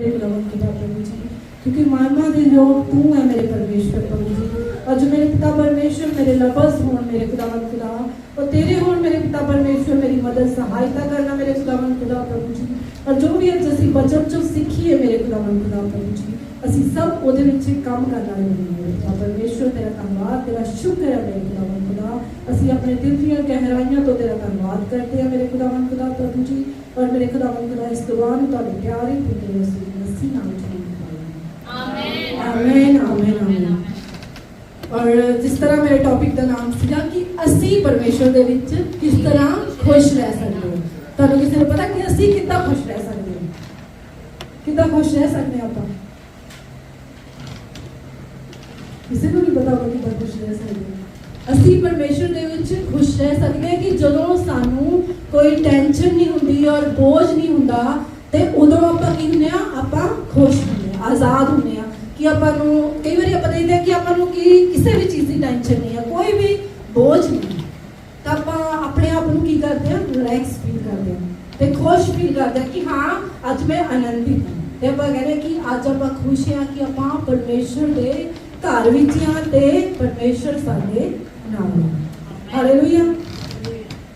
मेरे प्रभु पिता प्रभु जी क्योंकि महिमा दे योग तू है मेरे परमेश्वर प्रभु जी और जो मेरे पिता परमेश्वर मेरे लफज हों मेरे खुदावन खुदा और तेरे हों मेरे पिता परमेश्वर मेरी मदद सहायता करना मेरे खुदावन खुदा प्रभु जी और जो भी ਅੱਜ ਅਸੀਂ ਬਚਨ ਚੋਂ ਸਿੱਖੀਏ ਮੇਰੇ ਖੁਦਾਵੰਦ ਖੁਦਾ ਪ੍ਰਭੂ ਜੀ ਅਸੀਂ ਸਭ ਉਹਦੇ ਵਿੱਚ ਕੰਮ ਕਰਨ ਵਾਲੇ ਹੋਈਏ ਮੇਰੇ ਖੁਦਾ ਪਰਮੇਸ਼ਵਰ ਤੇਰਾ ਧੰਨਵਾਦ ਤੇਰਾ ਸ਼ੁਕਰ ਹੈ ਮੇਰੇ ਖੁਦਾਵੰਦ ਖੁਦਾ ਅਸੀਂ ਆਪਣੇ ਦਿਲ ਦੀਆਂ ਗਹਿਰਾਈਆਂ ਤੋਂ ਤੇਰਾ ਧੰਨਵਾਦ ਕਰਦੇ ਹਾਂ ਮੇਰੇ ਖੁਦਾਵੰਦ ਖੁਦਾ ਪ੍ਰਭੂ ਜੀ ਔਰ ਮੇਰੇ ਖੁਦਾਵੰਦ ਖੁਦਾ ਇਸ ਦੁਆ ਨੂੰ ਤੁਹਾਡੇ ਪਿਆਰੇ ਪੁੱਤਰ ਯਿਸੂ ਚ ਆਮੀਨ ਆਮੀਨ ਆਮੀਨ ਆਮੀਨ ਔਰ ਜਿਸ ਤਰ੍ਹਾਂ ਮੇਰੇ ਟੌਪਿਕ ਦਾ ਨਾਮ ਸੀਗਾ ਕਿ ਅਸੀਂ ਪਰਮੇਸ਼ਵਰ ਦੇ ਵਿੱਚ ਕਿਸ ਤਰ੍ਹਾਂ ਖੁਸ਼ ਰਹਿ ਸਕਦੇ ਹਾਂ। ਤੁਹਾਨੂੰ ਕਿਸੇ ਨੂੰ ਪਤਾ ਕਿ ਅਸੀਂ ਕਿੱਦਾਂ ਖੁਸ਼ ਰਹਿ ਸਕਦੇ ਹਾਂ? ਕਿੱਦਾਂ ਖੁਸ਼ ਰਹਿ ਸਕਦੇ ਹਾਂ ਆਪਾਂ? ਕਿਸੇ ਨੂੰ ਨਹੀਂ ਪਤਾ ਕਿ ਕਿੱਦਾਂ ਖੁਸ਼ ਰਹਿ ਸਕਦੇ ਹਾਂ। ਅਸੀਂ ਪਰਮੇਸ਼ਵਰ ਦੇ ਵਿੱਚ ਖੁਸ਼ ਰਹਿ ਸਕਦੇ ਹਾਂ ਕਿ ਜਦੋਂ ਸਾਨੂੰ ਕੋਈ ਟੈਨਸ਼ਨ ਨਹੀਂ ਹੁੰਦੀ ਔਰ ਬੋਝ ਨਹੀਂ ਹੁੰਦਾ ਤੇ ਉਦੋਂ ਆਪਾਂ ਕੀ ਹੁੰਦੇ ਆ ਆਪਾਂ ਖੁਸ਼ ਹੁੰਦੇ ਆ ਆਜ਼ਾਦ ਹੁੰਦੇ ਆ ਕਿ ਆਪਾਂ ਨੂੰ ਕਈ ਵਾਰੀ ਆਪਾਂ ਦੇਖਦੇ ਆ ਕਿ ਆਪਾਂ ਨੂੰ ਕੀ ਕਿਸੇ ਵੀ ਚੀਜ਼ ਦੀ ਟੈਨਸ਼ਨ ਨਹੀਂ ਆ ਕੋਈ ਵੀ ਬੋਝ ਨਹੀਂ ਤਾਂ ਆਪਾਂ ਆਪਣੇ ਆਪ ਨੂੰ ਕੀ ਕਰਦੇ ਆ ਰਿਲੈਕਸ ਫੀਲ ਕਰਦੇ ਆ ਤੇ ਖੁਸ਼ ਫੀਲ ਕਰਦੇ ਆ ਕਿ ਹਾਂ ਅੱਜ ਮੈਂ ਆਨੰਦਿਤ ਹਾਂ। ਤੇ ਆਪਾਂ ਕਹਿੰਦੇ ਕਿ ਅੱਜ ਆਪਾਂ ਖੁਸ਼ ਹਾਂ ਕਿ ਆਪਾਂ ਪਰਮੇਸ਼ਰ ਦੇ ਘਰ ਵਿੱਚ ਹਾਂ ਤੇ ਪਰਮੇਸ਼ਰ ਸਾਡੇ ਨਾਲ ਹੈ। ਹਾਲੇਲੂਇਆ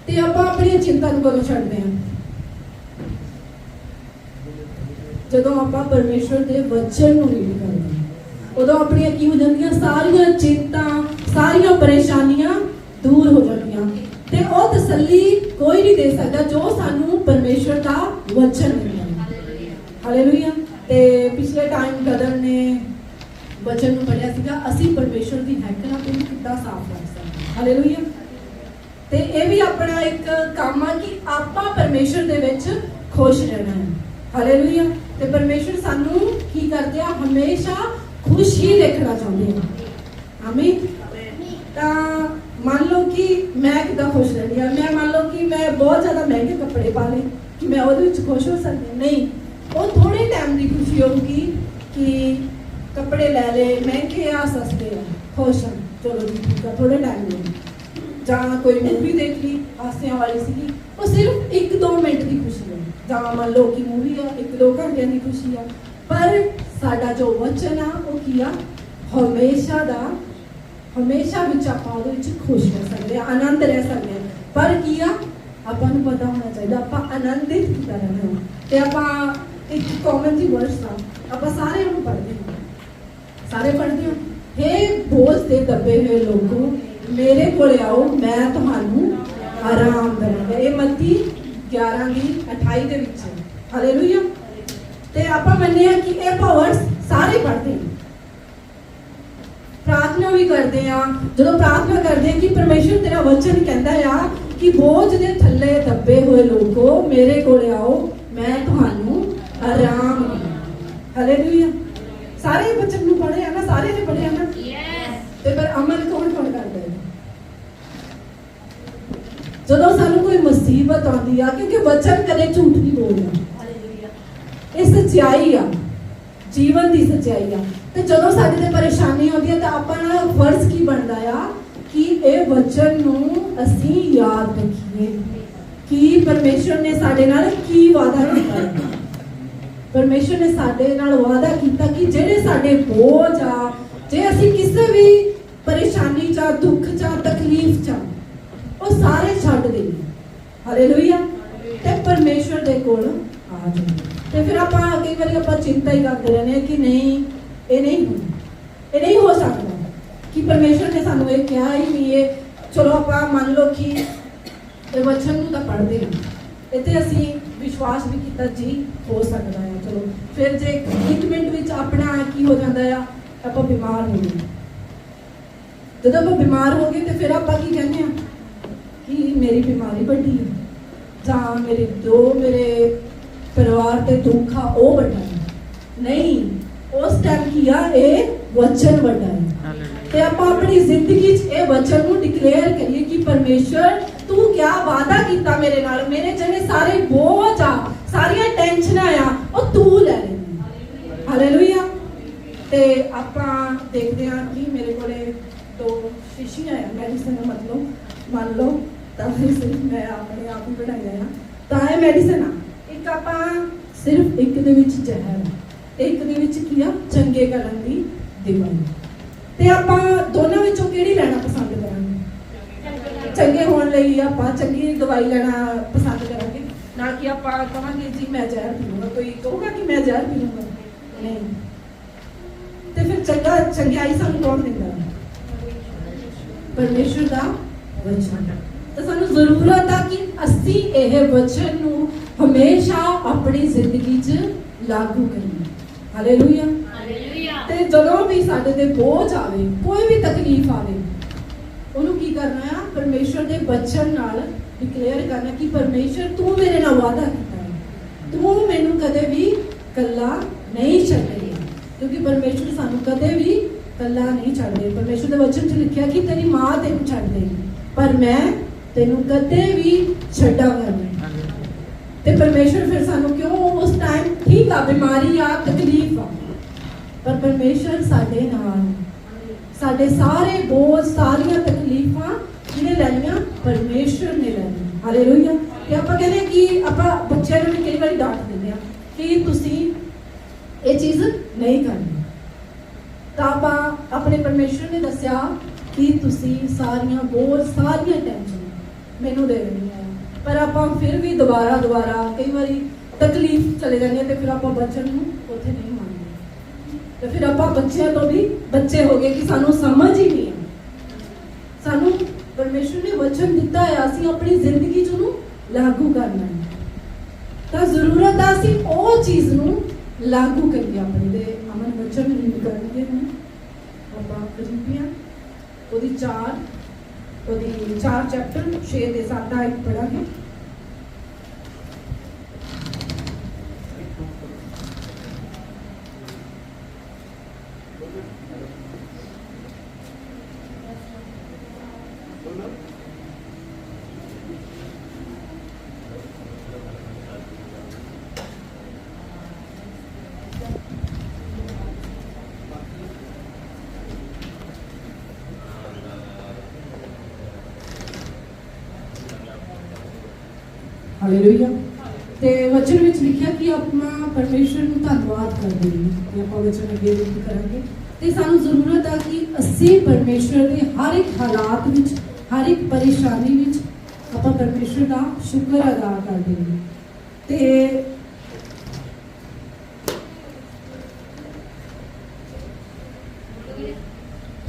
ਤੇ ਆਪਾਂ ਆਪਣੀ ਚਿੰਤਾ ਨੂੰ ਕਦੋਂ ਛੱਡਦੇ ਹਾਂ ਜਦੋਂ ਆਪਾਂ ਪਰਮੇਸ਼ਰ ਦੇ ਵਚਨ ਨੂੰ ਰੀਡ ਕਰਦੇ ਹਾਂ, ਉਦੋਂ ਆਪਣੀਆਂ ਕੀ ਹੋ ਜਾਂਦੀਆਂ, ਸਾਰੀਆਂ ਚਿੰਤਾਂ, ਸਾਰੀਆਂ ਪਰੇਸ਼ਾਨੀਆਂ ਦੂਰ ਹੋ ਜਾਂਦੀਆਂ। ਤੇ ਉਹ ਤਸੱਲੀ ਕੋਈ ਨਹੀਂ ਦੇ ਸਕਦਾ ਜੋ ਸਾਨੂੰ ਪਰਮੇਸ਼ਰ ਦਾ ਵਚਨ ਮਿਲਦਾ ਹੈ ਹਾਲੇਲੂਇਆ ਤੇ ਪਿਛਲੇ ਟਾਈਮ ਕਦਰ ਨੇ ਵਚਨ ਨੂੰ ਪੜਿਆ ਸੀਗਾ, ਅਸੀਂ ਪਰਮੇਸ਼ਰ ਦੀ ਹੈਕਲ ਆ ਕਿੱਦਾਂ ਸਾਫ਼ ਕਰ ਸਕਦੇ ਹਾਂ। ਹਾਲੇਲੂਇਆ ਤੇ ਇਹ ਵੀ ਆਪਣਾ ਇੱਕ ਕੰਮ ਆ ਕਿ ਆਪਾਂ ਪਰਮੇਸ਼ਰ ਦੇ ਵਿੱਚ ਖੁਸ਼ ਰਹਿਣਾ ਹੈ। ਹਾਲੇਲੂਇਆ ਤੇ ਪਰਮੇਸ਼ਰ ਸਾਨੂੰ ਕੀ ਕਰਦੇ ਆ? ਹਮੇਸ਼ਾ ਖੁਸ਼ ਹੀ ਦੇਖਣਾ ਚਾਹੁੰਦੇ ਆ। ਆਮੀਨ? ਤਾਂ ਮੰਨ ਲਓ ਕਿ ਮੈਂ ਕਿਦਾਂ ਖੁਸ਼ ਰਹਿੰਦੀ ਆ। ਮੈਂ ਮੰਨ ਲਓ ਕਿ ਮੈਂ ਬਹੁਤ ਜ਼ਿਆਦਾ ਮਹਿੰਗੇ ਕੱਪੜੇ ਪਾ ਲਏ ਕਿ ਮੈਂ ਉਹਦੇ ਵਿੱਚ ਖੁਸ਼ ਹੋ ਸਕਦੀ ਨਹੀਂ, ਉਹ ਥੋੜੇ ਟਾਈਮ ਦੀ ਖੁਸ਼ੀ ਹੋਊਗੀ ਕਿ ਕੱਪੜੇ ਲੈ ਲਏ, ਮਹਿੰਗੇ ਆ, ਸਸਤੇ ਆ, ਖੁਸ਼ ਹਾਂ ਚਲੋ ਜੀ, ਠੀਕ ਆ ਥੋੜੇ ਟਾਈਮ ਲਈ। ਜਾਂ ਕੋਈ ਮੂਵੀ ਦੇਖ ਲਈ, ਹਾਸਿਆਂ ਵਾਲੀ ਸੀਗੀ, ਉਹ ਸਿਰਫ 1-2 ਮਿੰਟ ਦੀ ਖੁਸ਼ੀ ਹੈ ਜਾਂ ਮੰਨ ਲਓ ਕਿ ਮੂਵੀ ਆ 1-2 ਘੰਟਿਆਂ ਦੀ ਖੁਸ਼ੀ ਆ। ਪਰ ਸਾਡਾ ਜੋ ਵਚਨ ਆ, ਉਹ ਕੀ ਆ? ਹਮੇਸ਼ਾ ਦਾ, ਹਮੇਸ਼ਾ ਵਿੱਚ ਆਪਾਂ ਉਹਦੇ ਵਿੱਚ ਖੁਸ਼ ਰਹਿ ਸਕਦੇ ਆ, ਆਨੰਦ ਰਹਿ ਸਕਦੇ ਆ। ਪਰ ਕੀ ਆ? ਆਪਾਂ ਨੂੰ ਪਤਾ ਹੋਣਾ ਚਾਹੀਦਾ, ਆਪਾਂ ਆਨੰਦਿਤ ਕਿੱਦਾਂ ਰਹਿਣਾ ਹੈ। ਤੇ ਆਪਾਂ ਇੱਕ ਕਾਮਨ ਜੀ ਵਰਡਸ ਆ, ਆਪਾਂ ਸਾਰੇ ਉਹਨੂੰ ਪੜ੍ਹਦੇ ਹਾਂ। ਸਾਰੇ ਪੜ੍ਹਦੇ ਹਾਂ। ਹੇ ਬੋਝ ਦੇ ਦੱਬੇ ਹੋਏ ਲੋਕੋ, ਮੇਰੇ ਕੋਲ ਆਓ, ਮੈਂ ਤੁਹਾਨੂੰ ਆਰਾਮ ਦਵਾਂਗਾ। ਇਹ ਮੱਤੀ 11 ਦੀ 28 ਦੇ ਵਿੱਚ। ਹਾਲੇਲੂਇਆ ਤੇ ਆਪਾਂ ਮੰਨਿਆ ਕਿ ਇਹ ਪਾਵਰਸ ਸਾਰੇ ਪੜ੍ਹਦੇ ਹਾਂ ਪ੍ਰਾਰਥਨਾ ਵੀ ਕਰਦੇ ਆ ਜਦੋਂ ਪ੍ਰਾਰਥਨਾ ਕਰਦੇ ਆ ਕਿ ਪਰਮੇਸ਼ਰ ਤੇਰਾ ਵਚਨ ਕਹਿੰਦਾ ਆ ਕਿ ਬੋਝ ਦੇ ਥੱਲੇ ਦੱਬੇ ਹੋਏ ਲੋਕੋ ਮੇਰੇ ਕੋਲ ਆਓ ਮੈਂ ਤੁਹਾਨੂੰ ਆਰਾਮ ਹਾਲੇਲੂਇਆ ਸਾਰੇ ਵਚਨ ਨੂੰ ਪੜ੍ਹੇ ਆ ਨਾ ਸਾਰੇ ਨੇ ਪੜ੍ਹੇ ਆ ਨਾ? ਤੇ ਪਰ ਅਮਲ ਕੌਣ ਕੌਣ ਕਰਦਾ ਹੈ ਜਦੋਂ ਸਾਨੂੰ ਕੋਈ ਮੁਸੀਬਤ ਆਉਂਦੀ ਆ ਕਿਉਂਕਿ ਵਚਨ ਕਦੇ ਝੂਠ ਨਹੀਂ ਬੋਲਦਾ। ਇਹ ਸੱਚਾਈ ਆ ਜੀਵਨ ਦੀ ਸੱਚਾਈ ਆ। ਤੇ ਜਦੋਂ ਸਾਡੇ ਤੇ ਪਰੇਸ਼ਾਨੀ ਆਉਂਦੀ ਹੈ ਤਾਂ ਆਪਣਾ ਫਰਜ਼ ਕੀ ਬਣਦਾ ਆ ਕਿ ਇਹ ਵਚਨ ਨੂੰ ਅਸੀਂ ਯਾਦ ਰੱਖੀਏ ਕਿ ਪਰਮੇਸ਼ਰ ਨੇ ਸਾਡੇ ਨਾਲ ਕੀ ਵਾਅਦਾ ਕੀਤਾ। ਪਰਮੇਸ਼ਰ ਨੇ ਸਾਡੇ ਨਾਲ ਵਾਅਦਾ ਕੀਤਾ ਕਿ ਜਿਹੜੇ ਸਾਡੇ ਬੋਝ ਆ ਜੇ ਅਸੀਂ ਕਿਸੇ ਵੀ ਪਰੇਸ਼ਾਨੀ ਚ ਆ, ਦੁੱਖ ਚ ਆ, ਤਕਲੀਫ ਚ ਆ, ਉਹ ਸਾਰੇ ਛੱਡ ਦੇਈਏ ਹਾਲੇਲੂਇਆ ਤੇ ਪਰਮੇਸ਼ਰ ਦੇ ਕੋਲ ਆ ਜਾਈਏ ਤੇ ਫਿਰ ਆਪਾਂ ਕਈ ਵਾਰੀ ਆਪਾਂ ਚਿੰਤਾ ਹੀ ਕਰਦੇ ਰਹਿੰਦੇ ਹਾਂ ਕਿ ਨਹੀਂ, ਇਹ ਨਹੀਂ ਇਹ ਨਹੀਂ ਹੋ ਸਕਦਾ ਕਿ ਪਰਮੇਸ਼ਰ ਨੇ ਸਾਨੂੰ ਇਹ ਕਿਹਾ ਹੀ ਨਹੀਂ ਇਹ ਚਲੋ ਆਪਾਂ ਮੰਨ ਲਓ ਕਿ ਇਹ ਵਚਨ ਨੂੰ ਤਾਂ ਪੜ੍ਹਦੇ ਹਾਂ। ਇੱਥੇ ਅਸੀਂ ਵਿਸ਼ਵਾਸ ਵੀ ਕੀਤਾ ਜੀ, ਹੋ ਸਕਦਾ ਹੈ। ਚਲੋ, ਫਿਰ ਜੇ ਇੱਕ ਮਿੰਟ ਵਿੱਚ ਆਪਣਾ ਕੀ ਹੋ ਜਾਂਦਾ ਆ, ਆਪਾਂ ਬਿਮਾਰ ਹੋ ਗਏ। ਜਦੋਂ ਆਪਾਂ ਬਿਮਾਰ ਹੋ ਗਏ ਤੇ ਫਿਰ ਆਪਾਂ ਕੀ ਕਹਿੰਦੇ ਆ? ਕਿ ਮੇਰੀ ਬਿਮਾਰੀ ਵੱਡੀ ਹੈ। ਜਾਂ ਮੇਰੇ ਦੋ ਮੇਰੇ ਪਰਿਵਾਰ ਤੇ ਦੁੱਖ ਆ ਉਹ ਵੱਡਾ ਹੈ। ਨਹੀਂ ਉਸ ਟਾਈਮ ਕੀ ਆ ਇਹ ਵਚਨ ਵੱਡਾ ਹੈ। ਤੇ ਆਪਾਂ ਆਪਣੀ ਜ਼ਿੰਦਗੀ 'ਚ ਇਹ ਵਚਨ ਨੂੰ ਡਿਕਲੇਅਰ ਕਰੀਏ ਕਿ ਪਰਮੇਸ਼ਰ ਤੂੰ ਕਿਆ ਵਾਅਦਾ ਕੀਤਾ ਮੇਰੇ ਨਾਲ? ਮੇਰੇ ਜਿਹੜੇ ਸਾਰੇ ਬੋਝ ਆ ਸਾਰੀਆਂ ਟੈਨਸ਼ਨਾਂ ਆ ਉਹ ਤੂੰ ਲੈ ਲੈ ਹਾਲੇਲੂਇਆ ਤੇ ਆਪਾਂ ਦੇਖਦੇ ਹਾਂ ਕਿ ਮੇਰੇ ਕੋਲੇ ਦੋ ਸ਼ੀਸ਼ੀਆਂ ਆ ਮੈਡੀਸਨ ਮਤਲਬ ਮੰਨ ਲਓ। ਤਾਂ ਇਹ ਮੈਂ ਆਪਣੇ ਆਪ ਹੀ ਬਣਾਇਆ ਆ ਤਾਂ ਇਹ ਮੈਡੀਸਨ ਆ। ਇੱਕ ਆਪਾਂ ਸਿਰਫ ਇੱਕ ਦੇ ਵਿੱਚ ਜ਼ਹਿਰ, ਇੱਕ ਦੇ ਵਿੱਚ ਕੀ ਆ? ਚੰਗੇ ਕਰਨ ਦੀ ਦਿਵਾਈ ਤੇ ਆਪਾਂ ਦੋਨਾਂ ਵਿੱਚੋਂ ਕਿਹੜੀ ਲੈਣਾ ਪਸੰਦ ਕਰਾਂਗੇ? ਚੰਗੇ ਹੋਣ ਲਈ ਆਪਾਂ ਚੰਗੀ ਦਵਾਈ ਲੈਣਾ ਪਸੰਦ ਕਰਾਂਗੇ। ਨਾ ਕਿ ਆਪਾਂ ਕਹਾਂਗੇ ਜੀ, ਮੈਂ ਜ਼ਹਿਰ ਪੀਊਂਗਾ। ਕੋਈ ਕਹੂਗਾ ਕਿ ਮੈਂ ਜ਼ਹਿਰ ਪੀਊਂਗਾ? ਨਹੀਂ। ਤੇ ਫਿਰ ਚੰਗਾ, ਚੰਗਿਆਈ ਸਾਨੂੰ ਕੌਣ ਦਿੰਦਾ? ਪਰਮੇਸ਼ਰ ਦਾ ਵਚਨ। ਤਾਂ ਸਾਨੂੰ ਜ਼ਰੂਰਤ ਆ ਕਿ ਅਸੀਂ ਇਹ ਵਚਨ ਨੂੰ ਹਮੇਸ਼ਾ ਆਪਣੀ ਜ਼ਿੰਦਗੀ 'ਚ ਲਾਗੂ ਕਰੀਏ। ਹਾਲੇਲੂਇਆ ਹਾਲੇਲੂਇਆ ਤੇ ਜਦੋਂ ਵੀ ਸਾਡੇ ਤੇ ਬੋਝ ਆਵੇ ਕੋਈ ਵੀ ਤਕਲੀਫ ਆਵੇ ਉਹਨੂੰ ਕੀ ਕਰਨਾ ਆ? ਪਰਮੇਸ਼ਰ ਦੇ ਬਚਨ ਨਾਲ ਡਿਕਲੇਅਰ ਕਰਨਾ ਕਿ ਪਰਮੇਸ਼ਰ ਤੂੰ ਮੇਰੇ ਨਾਲ ਵਾਅਦਾ ਕੀਤਾ ਹੈ। ਤੂੰ ਮੈਨੂੰ ਕਦੇ ਵੀ ਕੱਲਾ ਨਹੀਂ ਛੱਡੇਗਾ ਕਿਉਂਕਿ ਪਰਮੇਸ਼ਰ ਸਾਨੂੰ ਕਦੇ ਵੀ ਕੱਲਾ ਨਹੀਂ ਛੱਡਦੇ। ਪਰਮੇਸ਼ਰ ਦੇ ਵਚਨ 'ਚ ਲਿਖਿਆ ਕਿ ਤੇਰੀ ਮਾਂ ਤੈਨੂੰ ਛੱਡ ਦੇਗੀ। ਪਰ ਮੈਂ ਤੈਨੂੰ ਕਦੇ ਵੀ ਛੱਡਾਂਗਾ ਨਹੀਂ ਤੇ ਪਰਮੇਸ਼ਰ ਫਿਰ ਸਾਨੂੰ ਕਿਉਂ ਉਸ ਟਾਈਮ ਠੀਕ ਆ, ਬਿਮਾਰੀ ਆ, ਤਕਲੀਫ ਆ। ਪਰ ਪਰਮੇਸ਼ਰ ਸਾਡੇ ਨਾਲ ਸਾਡੇ ਸਾਰੇ ਬੋਝ, ਸਾਰੀਆਂ ਤਕਲੀਫਾਂ ਜਿਹਨੇ ਲੈਣੀਆਂ ਪਰਮੇਸ਼ਰ ਨੇ ਲੈਣੀਆਂ। ਹਾਲੇਲੂਇਆ ਤੇ ਆਪਾਂ ਕਹਿੰਦੇ ਕਿ ਆਪਾਂ ਬੱਚਿਆਂ ਨੂੰ ਵੀ ਕਈ ਵਾਰੀ ਡਾਂਟ ਦਿੰਦੇ ਆ ਕਿ ਤੁਸੀਂ ਇਹ ਚੀਜ਼ ਨਹੀਂ ਕਰਨੀ। ਤਾਂ ਆਪਾਂ ਆਪਣੇ ਪਰਮੇਸ਼ਰ ਨੇ ਦੱਸਿਆ ਕਿ ਤੁਸੀਂ ਸਾਰੀਆਂ ਬੋਝ, ਸਾਰੀਆਂ ਟੈਨਸ਼ਨ ਮੈਨੂੰ ਦੇ ਦੇਣੀਆਂ ਹੈ। ਪਰ ਆਪਾਂ ਫਿਰ ਵੀ ਦੁਬਾਰਾ ਦੁਬਾਰਾ ਕਈ ਵਾਰੀ ਤਕਲੀਫ ਚਲੇ ਜਾਂਦੇ ਹਾਂ ਤੇ ਫਿਰ ਆਪਾਂ ਬੱਚਨ ਨੂੰ ਉੱਥੇ ਨਹੀਂ ਮੰਨਦੇ। ਤੇ ਫਿਰ ਆਪਾਂ ਬੱਚਿਆਂ ਤੋਂ ਵੀ ਬੱਚੇ ਹੋ ਗਏ ਕਿ ਸਾਨੂੰ ਸਮਝ ਹੀ ਨਹੀਂ ਸਾਨੂੰ ਪਰਮੇਸ਼ਰ ਨੇ ਵਚਨ ਦਿੱਤਾ ਹੈ, ਅਸੀਂ ਆਪਣੀ ਜ਼ਿੰਦਗੀ 'ਚ ਉਹਨੂੰ ਲਾਗੂ ਕਰਨਾ ਹੈ। ਤਾਂ ਜ਼ਰੂਰਤ ਆ ਅਸੀਂ ਉਹ ਚੀਜ਼ ਨੂੰ ਲਾਗੂ ਕਰੀਏ ਆਪਣੇ ਦੇ ਅਮਨ ਵਚਨ ਰੀਡ ਕਰਨਗੇ ਹੁਣ। ਆਪਾਂ ਫਿਲਿਪੀਆਂ ਉਹਦੀ ਚਾਰ ਉਹਦੀ ਚਾਰ ਚੈਪਟਰ 6 ਦੇ 7 ਆਇਤ ਪੜਾਂਗੇ ਹਾਲੇਲੂਇਆ ਤੇ ਵਚਨ ਵਿੱਚ ਲਿਖਿਆ ਕਿ ਆਪਣਾ ਪਰਮੇਸ਼ਰ ਨੂੰ ਧੰਨਵਾਦ ਕਰਦੇ ਹਾਂ ਤੇ ਆਪਾਂ ਵਚਨ ਅੱਗੇ ਰੀਡ ਕਰਾਂਗੇ ਤੇ ਸਾਨੂੰ ਜ਼ਰੂਰਤ ਆ ਕਿ ਅਸੀਂ ਪਰਮੇਸ਼ਰ ਦੇ ਹਰ ਇੱਕ ਹਾਲਾਤ ਵਿੱਚ ਹਰ ਇੱਕ ਪਰੇਸ਼ਾਨੀ ਵਿੱਚ ਆਪਾਂ ਪਰਮੇਸ਼ਰ ਦਾ ਸ਼ੁਕਰ ਅਦਾ ਕਰਦੇ ਹਾਂ ਤੇ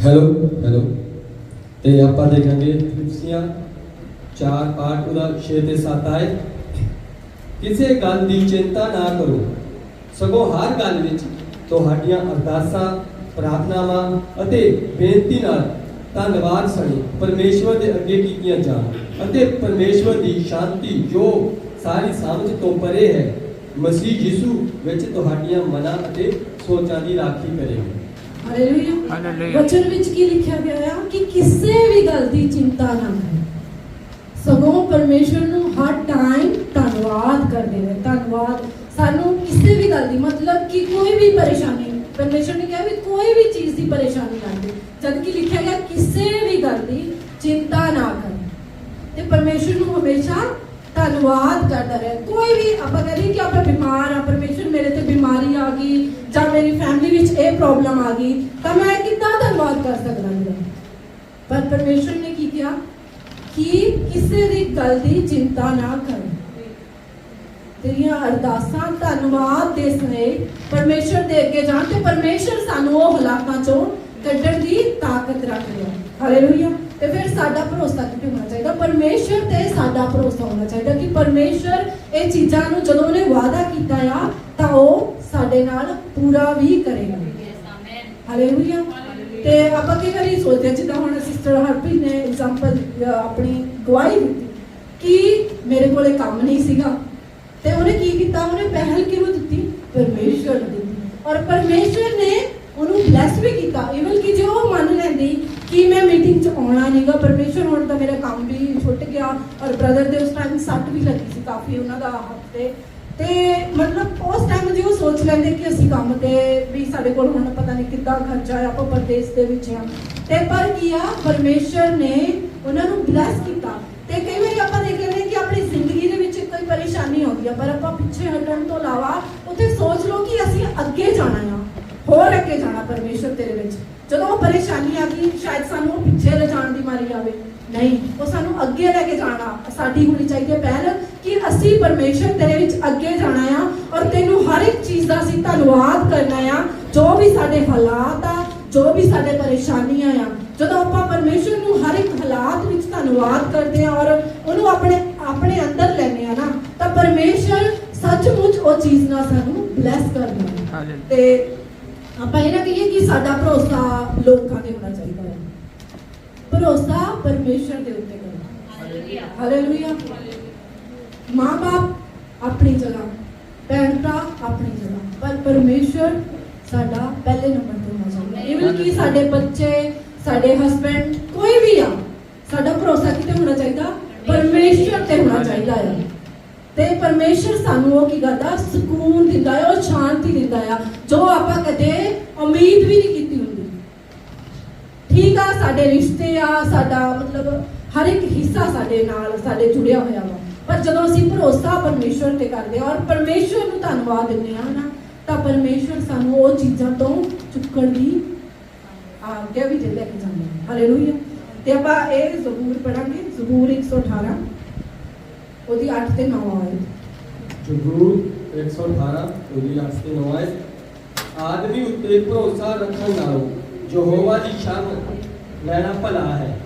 ਹੈਲੋ ਹੈਲੋ ਤੇ ਆਪਾਂ ਦੇਖਾਂਗੇ ਫਿਲਿਪਸੀਆਂ 4 ਪਾਠ ਉਹਦਾ 6 ਤੇ 7 ਆਏ ਕਿਸੇ ਗੱਲ ਦੀ ਚਿੰਤਾ ਨਾ ਕਰੋ। ਸਗੋਂ ਹਰ ਗੱਲ ਵਿੱਚ ਤੁਹਾਡੀਆਂ ਅਰਦਾਸਾਂ ਪ੍ਰਾਰਥਨਾਵਾਂ ਅਤੇ ਬੇਨਤੀ ਨਾਲ ਧੰਨਵਾਦ ਸਣੇ। ਪਰਮੇਸ਼ਵਰ ਦੇ ਅੱਗੇ ਕੀਤੀਆਂ ਜਾਣ ਅਤੇ ਪਰਮੇਸ਼ਵਰ ਦੀ ਸ਼ਾਂਤੀ ਜੋ ਸਾਰੀ ਸਮਝ ਤੋਂ ਪਰੇ ਹੈ। ਮਸੀਹ ਯਿਸੂ ਵਿੱਚ ਤੁਹਾਡੀਆਂ ਮਨਾਂ ਅਤੇ ਸੋਚਾਂ ਦੀ ਰਾਖੀ ਕਰੇਗੀ ਹਾਲੇਲੂਇਆ। ਵਚਨ ਵਿੱਚ ਕੀ ਲਿਖਿਆ ਗਿਆ ਆ? ਕਿ ਕਿਸੇ ਵੀ ਗੱਲ ਦੀ ਚਿੰਤਾ ਨਾ ਕਰੋ। ਸਗੋਂ ਪਰਮੇਸ਼ਰ ਨੂੰ ਹਰ ਟਾਈਮ ਧੰਨਵਾਦ ਕਰਦੇ ਰਹੇ ਧੰਨਵਾਦ ਸਾਨੂੰ ਕਿਸੇ ਵੀ ਗੱਲ ਦੀ ਮਤਲਬ ਕਿ ਕੋਈ ਵੀ ਪਰੇਸ਼ਾਨੀ, ਪਰਮੇਸ਼ਰ ਨੇ ਕਿਹਾ ਵੀ ਕੋਈ ਵੀ ਚੀਜ਼ ਦੀ ਪਰੇਸ਼ਾਨੀ ਨਾ ਆਵੇ ਜਦ ਕਿ ਲਿਖਿਆ ਗਿਆ ਕਿਸੇ ਵੀ ਗੱਲ ਦੀ ਚਿੰਤਾ ਨਾ ਕਰ। ਤੇ ਪਰਮੇਸ਼ਰ ਨੂੰ ਹਮੇਸ਼ਾ ਧੰਨਵਾਦ ਕਰਦਾ ਰਹੇ। ਕੋਈ ਵੀ ਆਪਾਂ ਕਹਿੰਦੇ ਕਿ ਆਪਾਂ ਬਿਮਾਰ ਆ, ਪਰਮੇਸ਼ਰ ਮੇਰੇ ਤੇ ਬਿਮਾਰੀ ਆ ਗਈ ਜਾਂ ਮੇਰੀ ਫੈਮਿਲੀ ਵਿੱਚ ਇਹ ਪ੍ਰੋਬਲਮ ਆ ਗਈ, ਤਾਂ ਮੈਂ ਕਿੱਦਾਂ ਧੰਨਵਾਦ ਕਰ ਸਕਦਾ ਇਹਦਾ ਪਰ ਪਰਮੇਸ਼ਰ ਨੇ ਕੀ ਕਿਹਾ? ਕਿ ਕਿਸੇ ਦੀ ਗੱਲ ਦੀ ਚਿੰਤਾ ਨਾ ਕਰੋ। ਤੇਰੀਆਂ ਅਰਦਾਸਾਂ, ਧੰਨਵਾਦ ਦੇ ਸਨੇ ਪਰਮੇਸ਼ਰ ਦੇ ਅੱਗੇ ਜਾਣ ਤੇ ਪਰਮੇਸ਼ਰ ਸਾਨੂੰ ਉਹ ਹਾਲਾਤਾਂ ਚੋਂ ਕੱਢਣ ਦੀ ਤਾਕਤ ਰੱਖਦਾ ਹਾਲੇਲੂਇਆ ਤੇ ਫਿਰ ਸਾਡਾ ਭਰੋਸਾ ਕਿਤੇ ਹੋਣਾ ਚਾਹੀਦਾ? ਪਰਮੇਸ਼ਰ ਤੇ ਸਾਡਾ ਭਰੋਸਾ ਹੋਣਾ ਚਾਹੀਦਾ ਕਿ ਪਰਮੇਸ਼ਰ ਇਹ ਚੀਜ਼ਾਂ ਨੂੰ ਜਦੋਂ ਉਹਨੇ ਵਾਅਦਾ ਕੀਤਾ ਆ, ਤਾਂ ਉਹ ਸਾਡੇ ਨਾਲ ਪੂਰਾ ਵੀ ਕਰੇਗਾ। ਹਾਲੇਲੂਇਆ ਤੇ ਆਪਾਂ ਕਈ ਵਾਰੀ ਸੋਚਦੇ ਹਾਂ, ਜਿੱਦਾਂ ਹੁਣ ਸਿਸਟਰ ਹਰਪ੍ਰੀਤ ਨੇ ਐਗਜ਼ਾਮਪਲ ਆਪਣੀ ਗਵਾਹੀ ਦਿੱਤੀ ਕਿ ਮੇਰੇ ਕੋਲੇ ਕੰਮ ਨਹੀਂ ਸੀਗਾ। ਤੇ ਉਹਨੇ ਕੀ ਕੀਤਾ? ਉਹਨੇ ਪਹਿਲ ਕਿਹਨੂੰ ਦਿੱਤੀ? ਪਰਮੇਸ਼ਰ ਨੂੰ ਦਿੱਤੀ। ਔਰ ਪਰਮੇਸ਼ਰ ਨੇ ਉਹਨੂੰ ਬਲੈਸ ਵੀ ਕੀਤਾ। ਇਵਨ ਕਿ ਜੋ ਉਹ ਮੰਨ ਲੈਂਦੀ ਕਿ ਮੈਂ ਮੀਟਿੰਗ 'ਚ ਆਉਣਾ ਨਹੀਂਗਾ ਪਰਮੇਸ਼ਰ ਹੁਣ ਤਾਂ ਮੇਰਾ ਕੰਮ ਵੀ ਛੁੱਟ ਗਿਆ ਔਰ ਬ੍ਰਦਰ ਦੇ ਉਸ ਟਾਈਮ ਸੱਟ ਵੀ ਲੱਗੀ ਸੀ ਕਾਫੀ ਉਹਨਾਂ ਦਾ ਹਫ਼ਤੇ। ਤੇ ਮਤਲਬ ਉਸ ਟਾਈਮ ਜੇ ਉਹ ਸੋਚ ਲੈਂਦੇ ਕਿ ਅਸੀਂ ਕੰਮ ਤੇ ਵੀ ਸਾਡੇ ਕੋਲ ਹੁਣ ਪਤਾ ਨਹੀਂ ਕਿੱਦਾਂ ਖਰਚਾ ਹੈ ਆਪਾਂ ਪਰਦੇਸ ਦੇ ਵਿੱਚ ਆ ਤੇ ਪਰ ਕੀ ਆ? ਪਰਮੇਸ਼ਰ ਨੇ ਉਹਨਾਂ ਨੂੰ ਬਲੈਸ ਕੀਤਾ। ਤੇ ਕਈ ਵਾਰੀ ਆਪਾਂ ਆਉਂਦੀ ਆ, ਪਰ ਆਪਾਂ ਪਿੱਛੇ ਹਟਣ ਤੋਂ ਇਲਾਵਾ ਉੱਥੇ ਸੋਚ ਲਓ ਕਿ ਅਸੀਂ ਅੱਗੇ ਜਾਣਾ ਆ, ਹੋਰ ਅੱਗੇ ਜਾਣਾ ਪਰਮੇਸ਼ਰ ਤੇਰੇ ਵਿੱਚ। ਜਦੋਂ ਉਹ ਪਰੇਸ਼ਾਨੀ ਆ ਗਈ, ਸ਼ਾਇਦ ਸਾਨੂੰ ਉਹ ਪਿੱਛੇ ਲਿਜਾਣ ਦੀ ਮਾਰੀ ਆਵੇ। ਨਹੀਂ, ਉਹ ਸਾਨੂੰ ਅੱਗੇ ਲੈ ਕੇ ਜਾਣਾ, ਸਾਡੀ ਹੋਣੀ ਚਾਹੀਦੀ ਹੈ ਪਹਿਲ ਕਿ ਅਸੀਂ ਪਰਮੇਸ਼ਰ ਤੇਰੇ ਵਿੱਚ ਅੱਗੇ ਜਾਣਾ ਆ ਔਰ ਤੈਨੂੰ ਹਰ ਇੱਕ ਚੀਜ਼ ਦਾ ਅਸੀਂ ਧੰਨਵਾਦ ਕਰਨਾ ਆ, ਜੋ ਵੀ ਸਾਡੇ ਹਾਲਾਤ ਆ, ਜੋ ਵੀ ਸਾਡੇ ਪਰੇਸ਼ਾਨੀਆਂ ਆ। ਜਦੋਂ ਆਪਾਂ ਪਰਮੇਸ਼ਰ ਨੂੰ ਹਰ ਇੱਕ ਹਾਲਾਤ ਵਿੱਚ ਧੰਨਵਾਦ ਕਰਦੇ ਆ ਔਰ ਉਹਨੂੰ ਆਪਣੇ ਆਪਣੇ ਅੰਦਰ ਲੈਨੇ ਆ ਨਾ ਤਾਂ ਪਰਮੇਸ਼ਰ ਸੱਚਮੁੱਚ ਉਹ ਚੀਜ਼ ਨਾਲ ਸਾਨੂੰ ਬਲੈਸ ਕਰਦਾ ਹੈ। ਹਾਲੇਲੂਇਆ ਤੇ ਆਪਾਂ ਇਹ ਨਾ ਕਹੀਏ ਕਿ ਸਾਡਾ ਭਰੋਸਾ ਲੋਕਾਂ ਤੇ ਹੋਣਾ ਚਾਹੀਦਾ ਹੈ। ਭਰੋਸਾ ਪਰਮੇਸ਼ਰ ਦੇ ਉੱਤੇ ਕਰੋ। ਹਾਲੇਲੂਇਆ ਮਾਂ-ਬਾਪ ਆਪਣੀ ਜਗ੍ਹਾ ਭੈਣ ਭਰਾ ਆਪਣੀ ਜਗ੍ਹਾ ਪਰ ਪਰਮੇਸ਼ਰ ਸਾਡਾ ਪਹਿਲੇ ਨੰਬਰ ਤੇ ਹੋਣਾ ਚਾਹੀਦਾ ਇਵਨ ਕਿ ਸਾਡੇ ਬੱਚੇ ਸਾਡੇ ਹਸਬੰਡ ਕੋਈ ਵੀ ਆ ਸਾਡਾ ਭਰੋਸਾ ਕਿਤੇ ਹੋਣਾ ਚਾਹੀਦਾ? ਪਰਮੇਸ਼ਰ ਤੇ ਹੋਣਾ ਚਾਹੀਦਾ ਹੈ। ਤੇ ਪਰਮੇਸ਼ਰ ਸਾਨੂੰ ਉਹ ਕੀ ਕਰਦਾ? ਸਕੂਨ ਦਿੰਦਾ ਹੈ, ਉਹ ਸ਼ਾਂਤੀ ਦਿੰਦਾ ਆ ਜੋ ਆਪਾਂ ਕਦੇ ਉਮੀਦ ਵੀ ਨਹੀਂ ਕੀਤੀ ਹੁੰਦੀ। ਠੀਕ ਆ, ਸਾਡੇ ਰਿਸ਼ਤੇ ਆ, ਸਾਡਾ ਮਤਲਬ ਹਰ ਇੱਕ ਹਿੱਸਾ ਸਾਡੇ ਨਾਲ, ਸਾਡੇ ਜੁੜਿਆ ਹੋਇਆ ਵਾ। ਪਰ ਜਦੋਂ ਅਸੀਂ ਭਰੋਸਾ ਪਰਮੇਸ਼ਰ ਤੇ ਕਰਦੇ ਆ ਔਰ ਪਰਮੇਸ਼ਰ ਨੂੰ ਧੰਨਵਾਦ ਦਿੰਦੇ ਆ ਨਾ, ਤਾਂ ਪਰਮੇਸ਼ਰ ਸਾਨੂੰ ਉਹ ਚੀਜ਼ਾਂ ਤੋਂ ਚੁੱਕਣ ਦੀ ਆਗਿਆ ਵੀ ਦੇ ਲੈ ਕੇ ਜਾਂਦਾ ਹੈ ਹਾਲੇਲੂਇਆ ਤੇ ਆਪਾਂ ਇਹ ਜ਼ਬੂਰ ਪੜਾਂਗੇ ਜ਼ਬੂਰ 118 ਉਹਦੀ 8 ਤੇ 9 ਆਇਤ ਜ਼ਬੂਰ 118 ਉਹਦੀ 8 ਤੇ 9 ਹੈ ਆਦਮੀ ਉੱਤੇ ਭਰੋਸਾ ਰੱਖਣ ਨਾਲੋਂ ਯਹੋਵਾ ਦੀ ਸ਼ਰਨ ਲੈਣਾ ਭਲਾ ਹੈ।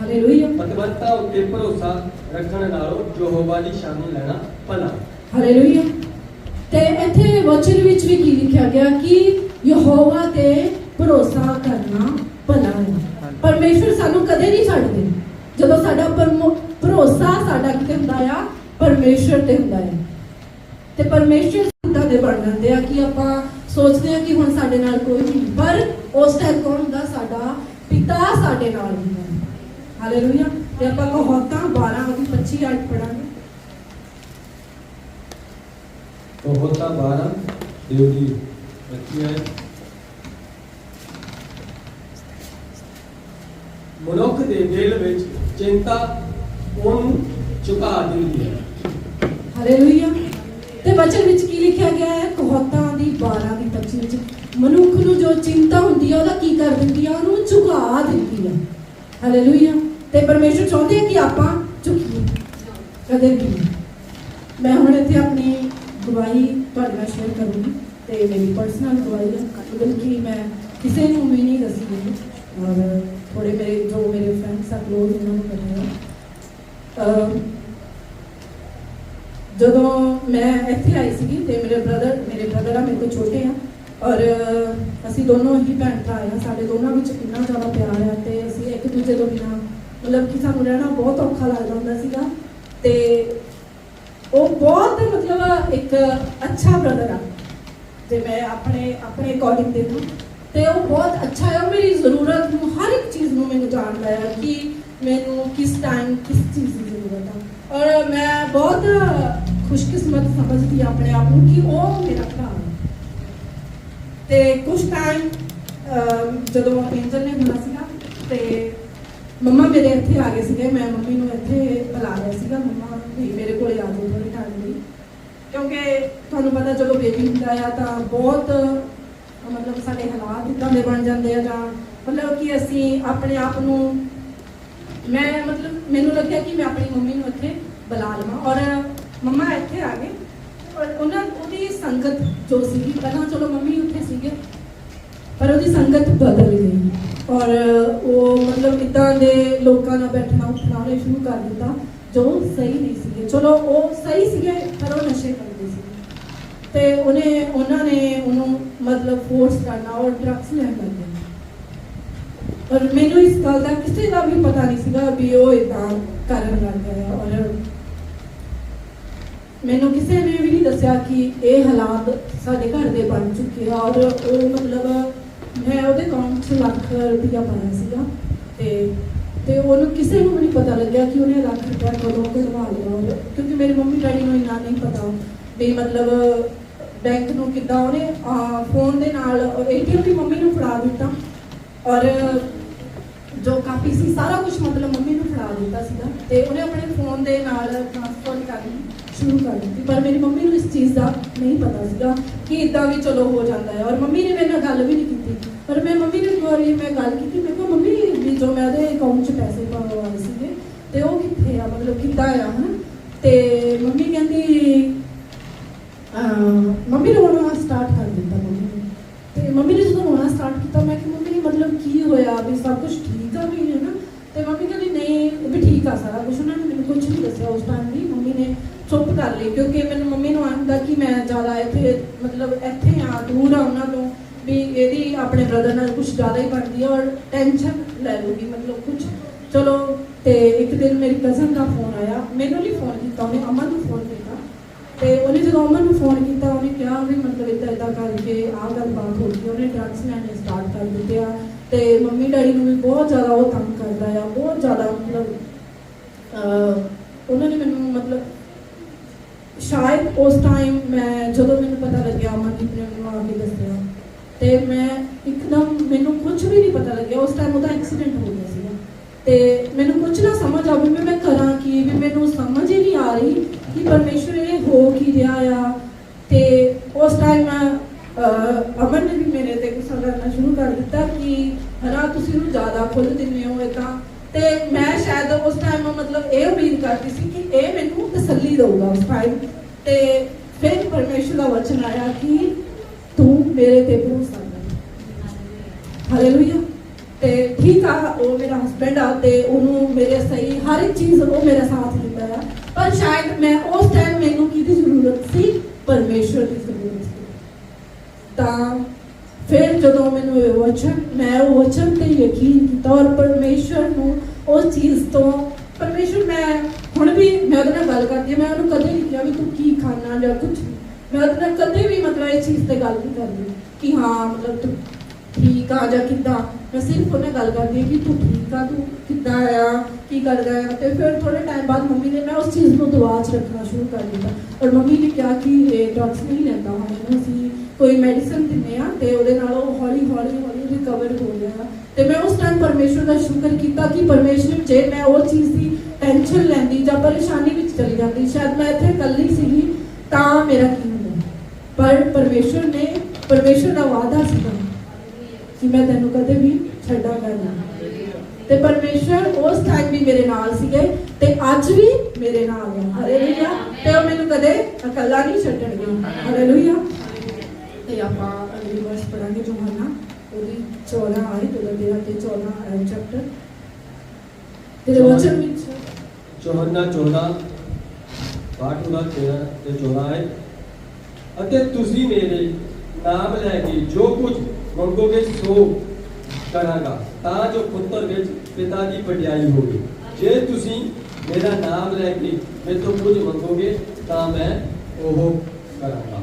ਹਾਲੇਲੂਇਆ। ਪਤਵੰਤਾ ਉੱਤੇ ਭਰੋਸਾ ਰੱਖਣ ਨਾਲੋਂ ਯਹੋਵਾ ਦੀ ਸ਼ਰਨ ਲੈਣਾ ਭਲਾ। ਹਾਲੇਲੂਇਆ। ਤੇ ਇੱਥੇ ਵਚਨ ਵਿੱਚ ਵੀ ਕੀ ਲਿਖਿਆ ਗਿਆ ਕਿ ਯਹੋਵਾ ਤੇ ਭਰੋਸਾ ਕਰਨਾ ਭਲਾ ਹੈ। ਪਰਮੇਸ਼ਰ ਸਾਨੂੰ ਕਦੇ ਨਹੀਂ ਛੱਡਦੇ। ਜਦੋਂ ਸਾਡਾ ਪਰਮੋ- ਭਰੋਸਾ ਸਾਡਾ ਕਿਤੇ ਹੁੰਦਾ ਆ ਪਰਮੇਸ਼ਰ ਤੇ ਹੁੰਦਾ ਹੈ ਤੇ ਪਰਮੇਸ਼ਰ ਸਿੱਧਾ ਦੇ ਬਣ ਜਾਂਦੇ ਆ ਕਿ ਆਪਾਂ ਸੋਚਦੇ ਆ ਕਿ ਹੁਣ ਸਾਡੇ ਨਾਲ ਕੋਈ ਨਹੀਂ, ਪਰ ਉਸ ਟਾਈਮ ਕੌਣ ਹੁੰਦਾ? ਸਾਡਾ ਪਿਤਾ ਸਾਡੇ ਨਾਲ ਹੁੰਦਾ ਹਾਲੇਲੂਇਆ ਤੇ ਆਪਾਂ ਕਹੋਤਾਂ 12 ਉਹਦੀ 25 ਅੱਠ ਪੜਾਂਗੇ ਕਹੋਤਾ 12 ਦੇਵ ਦੀ ਰੱਖੀ ਹੈ ਮਨੁੱਖ ਦੇ ਦਿਲ ਵਿੱਚ ਚਿੰਤਾ ਉਹਨੂੰ ਝੁਕਾ ਦਿੰਦੀ ਹੈ। ਹਾਲੇਲੂਇਆ ਤੇ ਵਚਨ ਵਿੱਚ ਕੀ ਲਿਖਿਆ ਗਿਆ ਹੈ? ਕਹੋਤਾਂ ਦੀ 12 ਦੀ 25 ਵਿੱਚ ਮਨੁੱਖ ਨੂੰ ਜੋ ਚਿੰਤਾ ਹੁੰਦੀ ਹੈ, ਉਹਦਾ ਕੀ ਕਰ ਦਿੰਦੀ ਹੈ? ਉਹਨੂੰ ਝੁਕਾ ਦਿੰਦੀ ਹੈ। ਹਾਲੇਲੂਇਆ ਤੇ ਪਰਮੇਸ਼ਰ ਚਾਹੁੰਦੇ ਆ ਕਿ ਆਪਾਂ ਝੁਕੀਏ ਕਦੇ ਵੀ ਮੈਂ ਹੁਣ ਇੱਥੇ ਆਪਣੀ ਗਵਾਹੀ ਤੁਹਾਡੇ ਨਾਲ ਸ਼ੇਅਰ ਕਰੂੰਗੀ ਤੇ ਮੇਰੀ ਪਰਸਨਲ ਗਵਾਹੀ ਹੈ ਮਤਲਬ ਕਿ ਮੈਂ ਕਿਸੇ ਨੂੰ ਵੀ ਨਹੀਂ ਦੱਸੀ ਔਰ ਥੋੜੇ ਮੇਰੇ, ਜੋ ਮੇਰੇ ਫਰੈਂਡਸ ਆ ਕਲੋਜ਼ ਉਹਨਾਂ ਨੂੰ ਪਤਾ ਹੈ। ਜਦੋਂ ਮੈਂ ਇੱਥੇ ਆਈ ਸੀਗੀ ਤੇ ਮੇਰੇ ਬ੍ਰਦਰ ਮੇਰੇ ਬ੍ਰਦਰ ਆ, ਮੇਰੇ ਤੋਂ ਛੋਟੇ ਆ ਔਰ ਅਸੀਂ ਦੋਨੋਂ ਹੀ ਭੈਣ ਭਰਾ ਆ, ਸਾਡੇ ਦੋਨਾਂ ਵਿੱਚ ਇੰਨਾ ਜ਼ਿਆਦਾ ਪਿਆਰ ਆ ਤੇ ਅਸੀਂ ਇੱਕ ਦੂਜੇ ਤੋਂ ਬਿਨਾਂ ਮਤਲਬ ਕਿ ਸਾਨੂੰ ਰਹਿਣਾ ਬਹੁਤ ਔਖਾ ਲੱਗਦਾ ਹੁੰਦਾ ਸੀਗਾ ਤੇ ਉਹ ਬਹੁਤ ਮਤਲਬ ਇੱਕ ਅੱਛਾ ਬ੍ਰਦਰ ਆ ਜੇ ਮੈਂ ਆਪਣੇ ਆਪਣੇ ਅਕੋਰਡਿੰਗ ਦੇਖਾਂ ਤੇ ਉਹ ਬਹੁਤ ਅੱਛਾ ਹੈ ਉਹ ਮੇਰੀ ਜ਼ਰੂਰਤ ਨੂੰ ਹਰ ਇੱਕ ਚੀਜ਼ ਨੂੰ ਮੈਨੂੰ ਜਾਣਦਾ ਹੈ ਕਿ ਮੈਨੂੰ ਕਿਸ ਟਾਈਮ ਕਿਸ ਚੀਜ਼ ਦੀ ਜ਼ਰੂਰਤ ਆ। ਔਰ ਮੈਂ ਬਹੁਤ ਖੁਸ਼ਕਿਸਮਤ ਸਮਝਦੀ ਹਾਂ ਆਪਣੇ ਆਪ ਨੂੰ ਕਿ ਉਹ ਮੇਰਾ ਭਰਾ ਹੈ ਤੇ ਕੁਝ ਟਾਈਮ ਜਦੋਂ ਐਂਜਲ ਨੇ ਹੋਣਾ ਸੀਗਾ, ਤੇ ਮੰਮਾ ਮੇਰੇ ਇੱਥੇ ਆ ਗਏ ਸੀਗੇ। ਮੈਂ ਮੰਮੀ ਨੂੰ ਇੱਥੇ ਬੁਲਾ ਲਿਆ ਸੀਗਾ। ਮੰਮਾ, ਨਹੀਂ, ਮੇਰੇ ਕੋਲੇ ਆ ਜਾਓ ਥੋੜੇ ਟਾਈਮ ਲਈ ਕਿਉਂਕਿ ਤੁਹਾਨੂੰ ਪਤਾ ਜਦੋਂ ਬੇਬੀ ਹੁੰਦਾ ਆ ਤਾਂ ਬਹੁਤ, ਮਤਲਬ ਸਾਡੇ ਹਾਲਾਤ ਇਦਾਂ ਦੇ ਬਣ ਜਾਂਦੇ ਆ ਜਾਂ ਮਤਲਬ ਕਿ ਅਸੀਂ ਆਪਣੇ ਆਪ ਨੂੰ ਮੈਂ ਮਤਲਬ ਮੈਨੂੰ ਲੱਗਿਆ ਕਿ ਮੈਂ ਆਪਣੀ ਮੰਮੀ ਨੂੰ ਇੱਥੇ ਬੁਲਾ ਲਵਾਂ ਔਰ ਮੰਮਾ ਇੱਥੇ ਆ ਗਏ। ਔਰ ਉਹਨਾਂ ਉਹਦੀ ਸੰਗਤ ਜੋ ਸੀਗੀ, ਪਹਿਲਾਂ ਚਲੋ ਮੰਮੀ ਉੱਥੇ ਸੀਗੇ, ਪਰ ਉਹਦੀ ਸੰਗਤ ਬਦਲ ਗਈ। ਔਰ ਉਹ ਮਤਲਬ ਇਦਾਂ ਦੇ ਲੋਕਾਂ ਨਾਲ ਬੈਠਣਾ, ਉੱਠਣਾ, ਉਹਨੇ ਸ਼ੁਰੂ ਕਰ ਦਿੱਤਾ, ਜੋ ਸਹੀ ਨਹੀਂ ਸੀਗੇ। ਚਲੋ ਉਹ ਸਹੀ ਸੀਗੇ, ਪਰ ਉਹ ਨਸ਼ੇ ਕਰਦੇ ਸੀ ਤੇ ਉਹਨੇ, ਉਹਨਾਂ ਨੇ ਉਹਨੂੰ ਮਤਲਬ ਫੋਰਸ ਕਰਨਾ ਔਰ ਡਰੱਗਸ ਲੈਣ ਲੱਗ ਔਰ ਮੈਨੂੰ ਇਸ ਗੱਲ ਦਾ ਕਿਸੇ ਦਾ ਵੀ ਪਤਾ ਨਹੀਂ ਸੀਗਾ ਵੀ ਉਹ ਇਦਾਂ ਕਰਨ ਲੱਗ ਗਿਆ ਔਰ ਮੈਨੂੰ ਕਿਸੇ ਨੇ ਵੀ ਨਹੀਂ ਦੱਸਿਆ ਕਿ ਇਹ ਹਾਲਾਤ ਸਾਡੇ ਘਰ ਦੇ ਬਣ ਚੁੱਕੇ ਆ। ਔਰ ਉਹ ਮਤਲਬ ਮੈਂ ਉਹਦੇ ਅਕਾਊਂਟ 'ਚ ਲੱਖ ਰੁਪਇਆ ਪਾਇਆ ਸੀਗਾ ਤੇ ਤੇ ਉਹਨੂੰ ਕਿਸੇ ਨੂੰ ਵੀ ਨਹੀਂ ਪਤਾ ਲੱਗਿਆ ਕਿ ਉਹਨੇ ਲੱਖ ਰੁਪਇਆ ਕਦੋਂ ਕਢਵਾ ਲਿਆ। ਔਰ ਕਿਉਂਕਿ ਮੇਰੇ ਮੰਮੀ ਡੈਡੀ ਨੂੰ ਇੰਨਾ ਨਹੀਂ ਪਤਾ ਵੀ ਮਤਲਬ ਬੈਂਕ ਨੂੰ ਕਿੱਦਾਂ ਉਹਨੇ ਫੋਨ ਦੇ ਨਾਲ ਏਟੀਐਮ ਵੀ ਮੰਮੀ ਨੂੰ ਫੜਾ ਦਿੱਤਾ। ਔਰ ਜੋ ਕਾਪੀ ਸੀ, ਸਾਰਾ ਕੁਝ ਮਤਲਬ ਮੰਮੀ ਨੂੰ ਫੜਾ ਦਿੱਤਾ ਸੀਗਾ ਤੇ ਉਹਨੇ ਆਪਣੇ ਫੋਨ ਦੇ ਨਾਲ ਟ੍ਰਾਂਸਫਰ ਕਰਨੀ ਸ਼ੁਰੂ ਕਰ ਦਿੱਤੀ। ਪਰ ਮੇਰੀ ਮੰਮੀ ਨੂੰ ਇਸ ਚੀਜ਼ ਦਾ ਨਹੀਂ ਪਤਾ ਸੀਗਾ ਕਿ ਇਦਾਂ ਵੀ ਚਲੋ ਹੋ ਜਾਂਦਾ ਹੈ ਔਰ ਮੰਮੀ ਨੇ ਮੇਰੇ ਨਾਲ ਗੱਲ ਵੀ ਨਹੀਂ ਕੀਤੀ। ਪਰ ਮੈਂ ਮੰਮੀ ਨੇ ਇੱਕ ਵਾਰੀ ਮੈਂ ਗੱਲ ਕੀਤੀ, ਮੈਂ ਕਿਹਾ, ਮੰਮੀ, ਵੀ ਜੋ ਮੈਂ ਉਹਦੇ ਅਕਾਊਂਟ 'ਚ ਪੈਸੇ ਪਾਉਣੇ ਸੀਗੇ, ਤੇ ਉਹ ਕਿੱਥੇ ਆ? ਮਤਲਬ ਕਿੱਦਾਂ ਆ? ਹਨਾ? ਤੇ ਮੰਮੀ ਕਹਿੰਦੀ ਮੰਮੀ ਨੇ ਸਭ ਕੁਝ ਠੀਕ ਆ, ਵੀ ਹੈ ਨਾ? ਤੇ ਮੰਮੀ ਕਹਿੰਦੀ, ਨਹੀਂ ਵੀ ਠੀਕ ਆ ਸਾਰਾ ਕੁਝ ਉਹਨਾਂ ਨੇ ਮੈਨੂੰ ਕੁਝ ਨਹੀਂ ਦੱਸਿਆ ਉਸ ਟਾਈਮ ਵੀ। ਮੰਮੀ ਨੇ ਚੁੱਪ ਕਰ ਲਈ, ਕਿਉਂਕਿ ਮੈਨੂੰ ਮੰਮੀ ਨੂੰ ਆਂਦਾ ਕਿ ਮੈਂ ਜ਼ਿਆਦਾ ਇੱਥੇ, ਮਤਲਬ ਇੱਥੇ ਆ, ਦੂਰ ਆ ਉਹਨਾਂ ਤੋਂ, ਵੀ ਇਹਦੀ ਆਪਣੇ ਬ੍ਰਦਰ ਨਾਲ ਕੁਝ ਜ਼ਿਆਦਾ ਹੀ ਬਣਦੀ ਹੈ ਔਰ ਟੈਨਸ਼ਨ ਲੈ ਲੂਗੀ, ਮਤਲਬ ਕੁਝ ਚਲੋ, ਤੇ ਇੱਕ ਦਿਨ ਮੇਰੀ ਕਜ਼ਨ ਦਾ ਫੋਨ ਆਇਆ। ਮੈਨੂੰ ਨਹੀਂ ਫੋਨ ਕੀਤਾ, ਉਹਨੇ ਅਮਨ ਨੂੰ ਫੋਨ ਕੀਤਾ। ਤੇ ਉਹਨੇ ਜਦੋਂ ਅਮਨ ਨੂੰ ਫੋਨ ਕੀਤਾ, ਉਹਨੇ ਕਿਹਾ ਵੀ ਮਤਲਬ ਇਦਾਂ ਇਦਾਂ ਕਰਕੇ ਆਹ ਗੱਲ ਬਾਤ ਹੋ ਗਈ, ਉਹਨੇ ਡਰੱਗਸ ਲੈਣੇ ਸਟਾਰਟ ਕਰ ਦਿੱਤੇ ਆ। ਤੇ ਮੰਮੀ ਡੈਡੀ ਨੂੰ ਵੀ ਬਹੁਤ ਜ਼ਿਆਦਾ ਉਹ ਤੰਗ ਕਰਦਾ ਆ, ਬਹੁਤ ਜ਼ਿਆਦਾ ਮਤਲਬ ਉਹਨਾਂ ਨੇ ਮੈਨੂੰ ਮਤਲਬ ਸ਼ਾਇਦ ਉਸ ਟਾਈਮ ਮੈਂ ਜਦੋਂ ਮੈਨੂੰ ਪਤਾ ਲੱਗਿਆ, ਅਮਨਦੀਪ ਨੇ ਮੈਨੂੰ ਆ ਕੇ ਦੱਸਿਆ ਤੇ ਮੈਂ ਇੱਕਦਮ ਮੈਨੂੰ ਕੁਝ ਵੀ ਨਹੀਂ ਪਤਾ ਲੱਗਿਆ, ਉਸ ਟਾਈਮ ਉਹਦਾ ਐਕਸੀਡੈਂਟ ਹੋ ਗਿਆ ਸੀਗਾ। ਤੇ ਮੈਨੂੰ ਕੁਝ ਨਾ ਸਮਝ ਆਵੇ ਵੀ ਮੈਂ ਕਰਾਂ ਕੀ, ਵੀ ਮੈਨੂੰ ਸਮਝ ਹੀ ਨਹੀਂ ਆ ਰਹੀ ਕਿ ਪਰਮੇਸ਼ਵਰ ਇਹ ਹੋ ਕੀ ਰਿਹਾ ਆ। ਤੇ ਉਸ ਟਾਈਮ ਅਮਨ ਨੇ ਵੀ ਮੇਰੇ ਤੇ ਗੁੱਸਾ ਕਰਨਾ ਸ਼ੁਰੂ ਕਰ ਦਿੱਤਾ ਕਿ ਹਨਾ, ਤੁਸੀਂ ਨੂੰ ਜ਼ਿਆਦਾ ਖੁੱਲ ਦਿੰਦੇ ਹੋ ਇਹ ਤੇ। ਮੈਂ ਸ਼ਾਇਦ ਉਸ ਟਾਈਮ ਮਤਲਬ ਇਹ ਉਮੀਦ ਕਰਦੀ ਸੀ ਕਿ ਇਹ ਮੈਨੂੰ ਤਸੱਲੀ ਦੇਊਗਾ ਉਸ ਟਾਈਮ ਤੇ ਫਿਰ ਪਰਮੇਸ਼ਵਰ ਦਾ ਵਚਨ ਆਇਆ ਕਿ ਤੂੰ ਮੇਰੇ ਤੇ ਭਰੋਸਾ ਕਰ। ਹਾਲੇਲੂਇਆ ਤੇ ਠੀਕ ਆ, ਉਹ ਮੇਰਾ ਹਸਬੰਡ ਆ ਤੇ ਉਹਨੂੰ ਮੇਰੇ ਸਹੀ ਹਰ ਇੱਕ ਚੀਜ਼ ਉਹ ਮੇਰਾ ਸਾਥ ਦਿੰਦਾ ਆ। ਪਰ ਸ਼ਾਇਦ ਮੈਂ ਉਸ ਟਾਈਮ ਮੈਨੂੰ ਕਿਹਦੀ ਜ਼ਰੂਰਤ ਸੀ? ਪਰਮੇਸ਼ਵਰ ਦੀ ਜ਼ਰੂਰਤ ਸੀ। ਤਾਂ ਫਿਰ ਜਦੋਂ ਮੈਨੂੰ ਇਹ ਵਚਨ, ਮੈਂ ਉਹ ਵਚਨ ਤੇ ਯਕੀਨ ਕੀਤਾ ਔਰ ਪਰਮੇਸ਼ਵਰ ਨੂੰ ਉਸ ਚੀਜ਼ ਤੋਂ, ਪਰਮੇਸ਼ਵਰ ਮੈਂ ਹੁਣ ਵੀ ਮੈਂ ਉਹਦੇ ਨਾਲ ਗੱਲ ਕਰਦੀ ਹਾਂ, ਮੈਂ ਉਹਨੂੰ ਕਦੇ ਨਹੀਂ ਕਿਹਾ ਵੀ ਤੂੰ ਕੀ ਖਾਣਾ ਜਾਂ ਕੁਝ ਮੈਂ ਉਹਦੇ ਨਾਲ ਕਦੇ ਵੀ ਮਤਲਬ ਇਸ ਚੀਜ਼ ਤੇ ਗੱਲ ਨਹੀਂ ਕਰਦੀ ਕਿ ਹਾਂ, ਮਤਲਬ ਤੂੰ ਠੀਕ ਆ ਜਾਂ ਕਿੱਦਾਂ। ਮੈਂ ਸਿਰਫ ਉਹਨੇ ਗੱਲ ਕਰਦੀ ਹਾਂ ਕਿ ਤੂੰ ਠੀਕ ਆ, ਤੂੰ ਕਿੱਦਾਂ ਆ, ਕੀ ਕਰਦਾ ਆ। ਤੇ ਫਿਰ ਥੋੜੇ ਟਾਈਮ ਬਾਅਦ ਮੰਮੀ ਨੇ ਮੈਂ ਉਸ ਚੀਜ਼ ਨੂੰ ਦੁਆ 'ਚ ਰੱਖਣਾ ਸ਼ੁਰੂ ਕਰ ਦਿੱਤਾ। ਔਰ ਮੰਮੀ ਨੇ ਕਿਹਾ ਕਿ ਇਹ ਡਰੱਗਸ ਨਹੀਂ ਲੈਂਦਾ, ਹੁਣ ਅਸੀਂ ਕੋਈ ਮੈਡੀਸਨ ਦਿੰਦੇ ਆ ਤੇ ਉਹਦੇ ਨਾਲ ਉਹ ਹੌਲੀ ਹੌਲੀ ਹੌਲੀ ਰਿਕਵਰ ਹੋ ਗਿਆ। ਤੇ ਮੈਂ ਉਸ ਟਾਈਮ ਪਰਮੇਸ਼ਵਰ ਦਾ ਸ਼ੁਕਰ ਕੀਤਾ ਕਿ ਪਰਮੇਸ਼ਵਰ ਜੇ ਮੈਂ ਉਹ ਚੀਜ਼ ਦੀ ਟੈਨਸ਼ਨ ਲੈਂਦੀ ਜਾਂ ਪਰੇਸ਼ਾਨੀ ਵਿੱਚ ਚਲੀ ਜਾਂਦੀ, ਸ਼ਾਇਦ ਮੈਂ ਇੱਥੇ ਇਕੱਲੀ ਸੀਗੀ, ਤਾਂ ਮੇਰਾ ਕੀ ਹੁੰਦਾ? ਪਰ ਪਰਮੇਸ਼ਵਰ ਨੇ ਪਰਮੇਸ਼ਵਰ ਦਾ ਵਾਅਦਾ ਸੀਗਾ ਕਿ ਮੈਂ ਤੈਨੂੰ ਕਦੇ ਵੀ ਛੱਡਾਂਗਾ ਨਹੀਂ। ਤੇ ਪਰਮੇਸ਼ਵਰ ਉਸ ਟਾਈਮ ਵੀ ਮੇਰੇ ਨਾਲ ਸੀਗੇ ਤੇ ਅੱਜ ਵੀ ਮੇਰੇ ਨਾਲ ਹੈ ਹਾਲੇਲੂਇਆ ਤੇ ਉਹ ਮੈਨੂੰ ਕਦੇ ਇਕੱਲਾ ਨਹੀਂ ਛੱਡਣਗੇ। ਹਾਲੇਲੂਇਆ ਤੇ ਆਪਾਂ ਅਗਲੀ ਵਰਸ ਪੜਾਂਗੇ ਯੋਹੰਨਾ ਉਹਦੀ 14 ਆਇਤ ਉਹਦਾ 13 ਤੇ 14 ਚੈਪਟਰ ਤੇ ਵਚਨ ਵਿੱਚ ਚੌਹਨਾ 14 ਪਾਠ ਉਹਦਾ 13 ਤੇ 14 ਹੈ ਅਤੇ ਤੁਸੀਂ ਮੇਰੇ ਨਾਮ ਲੈ ਕੇ ਜੋ ਕੁਝ ਮੰਗੋਗੇ ਸੋ ਕਰਾਂਗਾ ਤਾਂ ਜੋ ਪੁੱਤਰ ਵਿੱਚ ਪਿਤਾ ਦੀ ਵਡਿਆਈ ਹੋਵੇ ਜੇ ਤੁਸੀਂ ਮੇਰਾ ਨਾਮ ਲੈ ਕੇ ਮੇਰੇ ਤੋਂ ਕੁਝ ਮੰਗੋਗੇ ਤਾਂ ਮੈਂ ਉਹ ਕਰਾਂਗਾ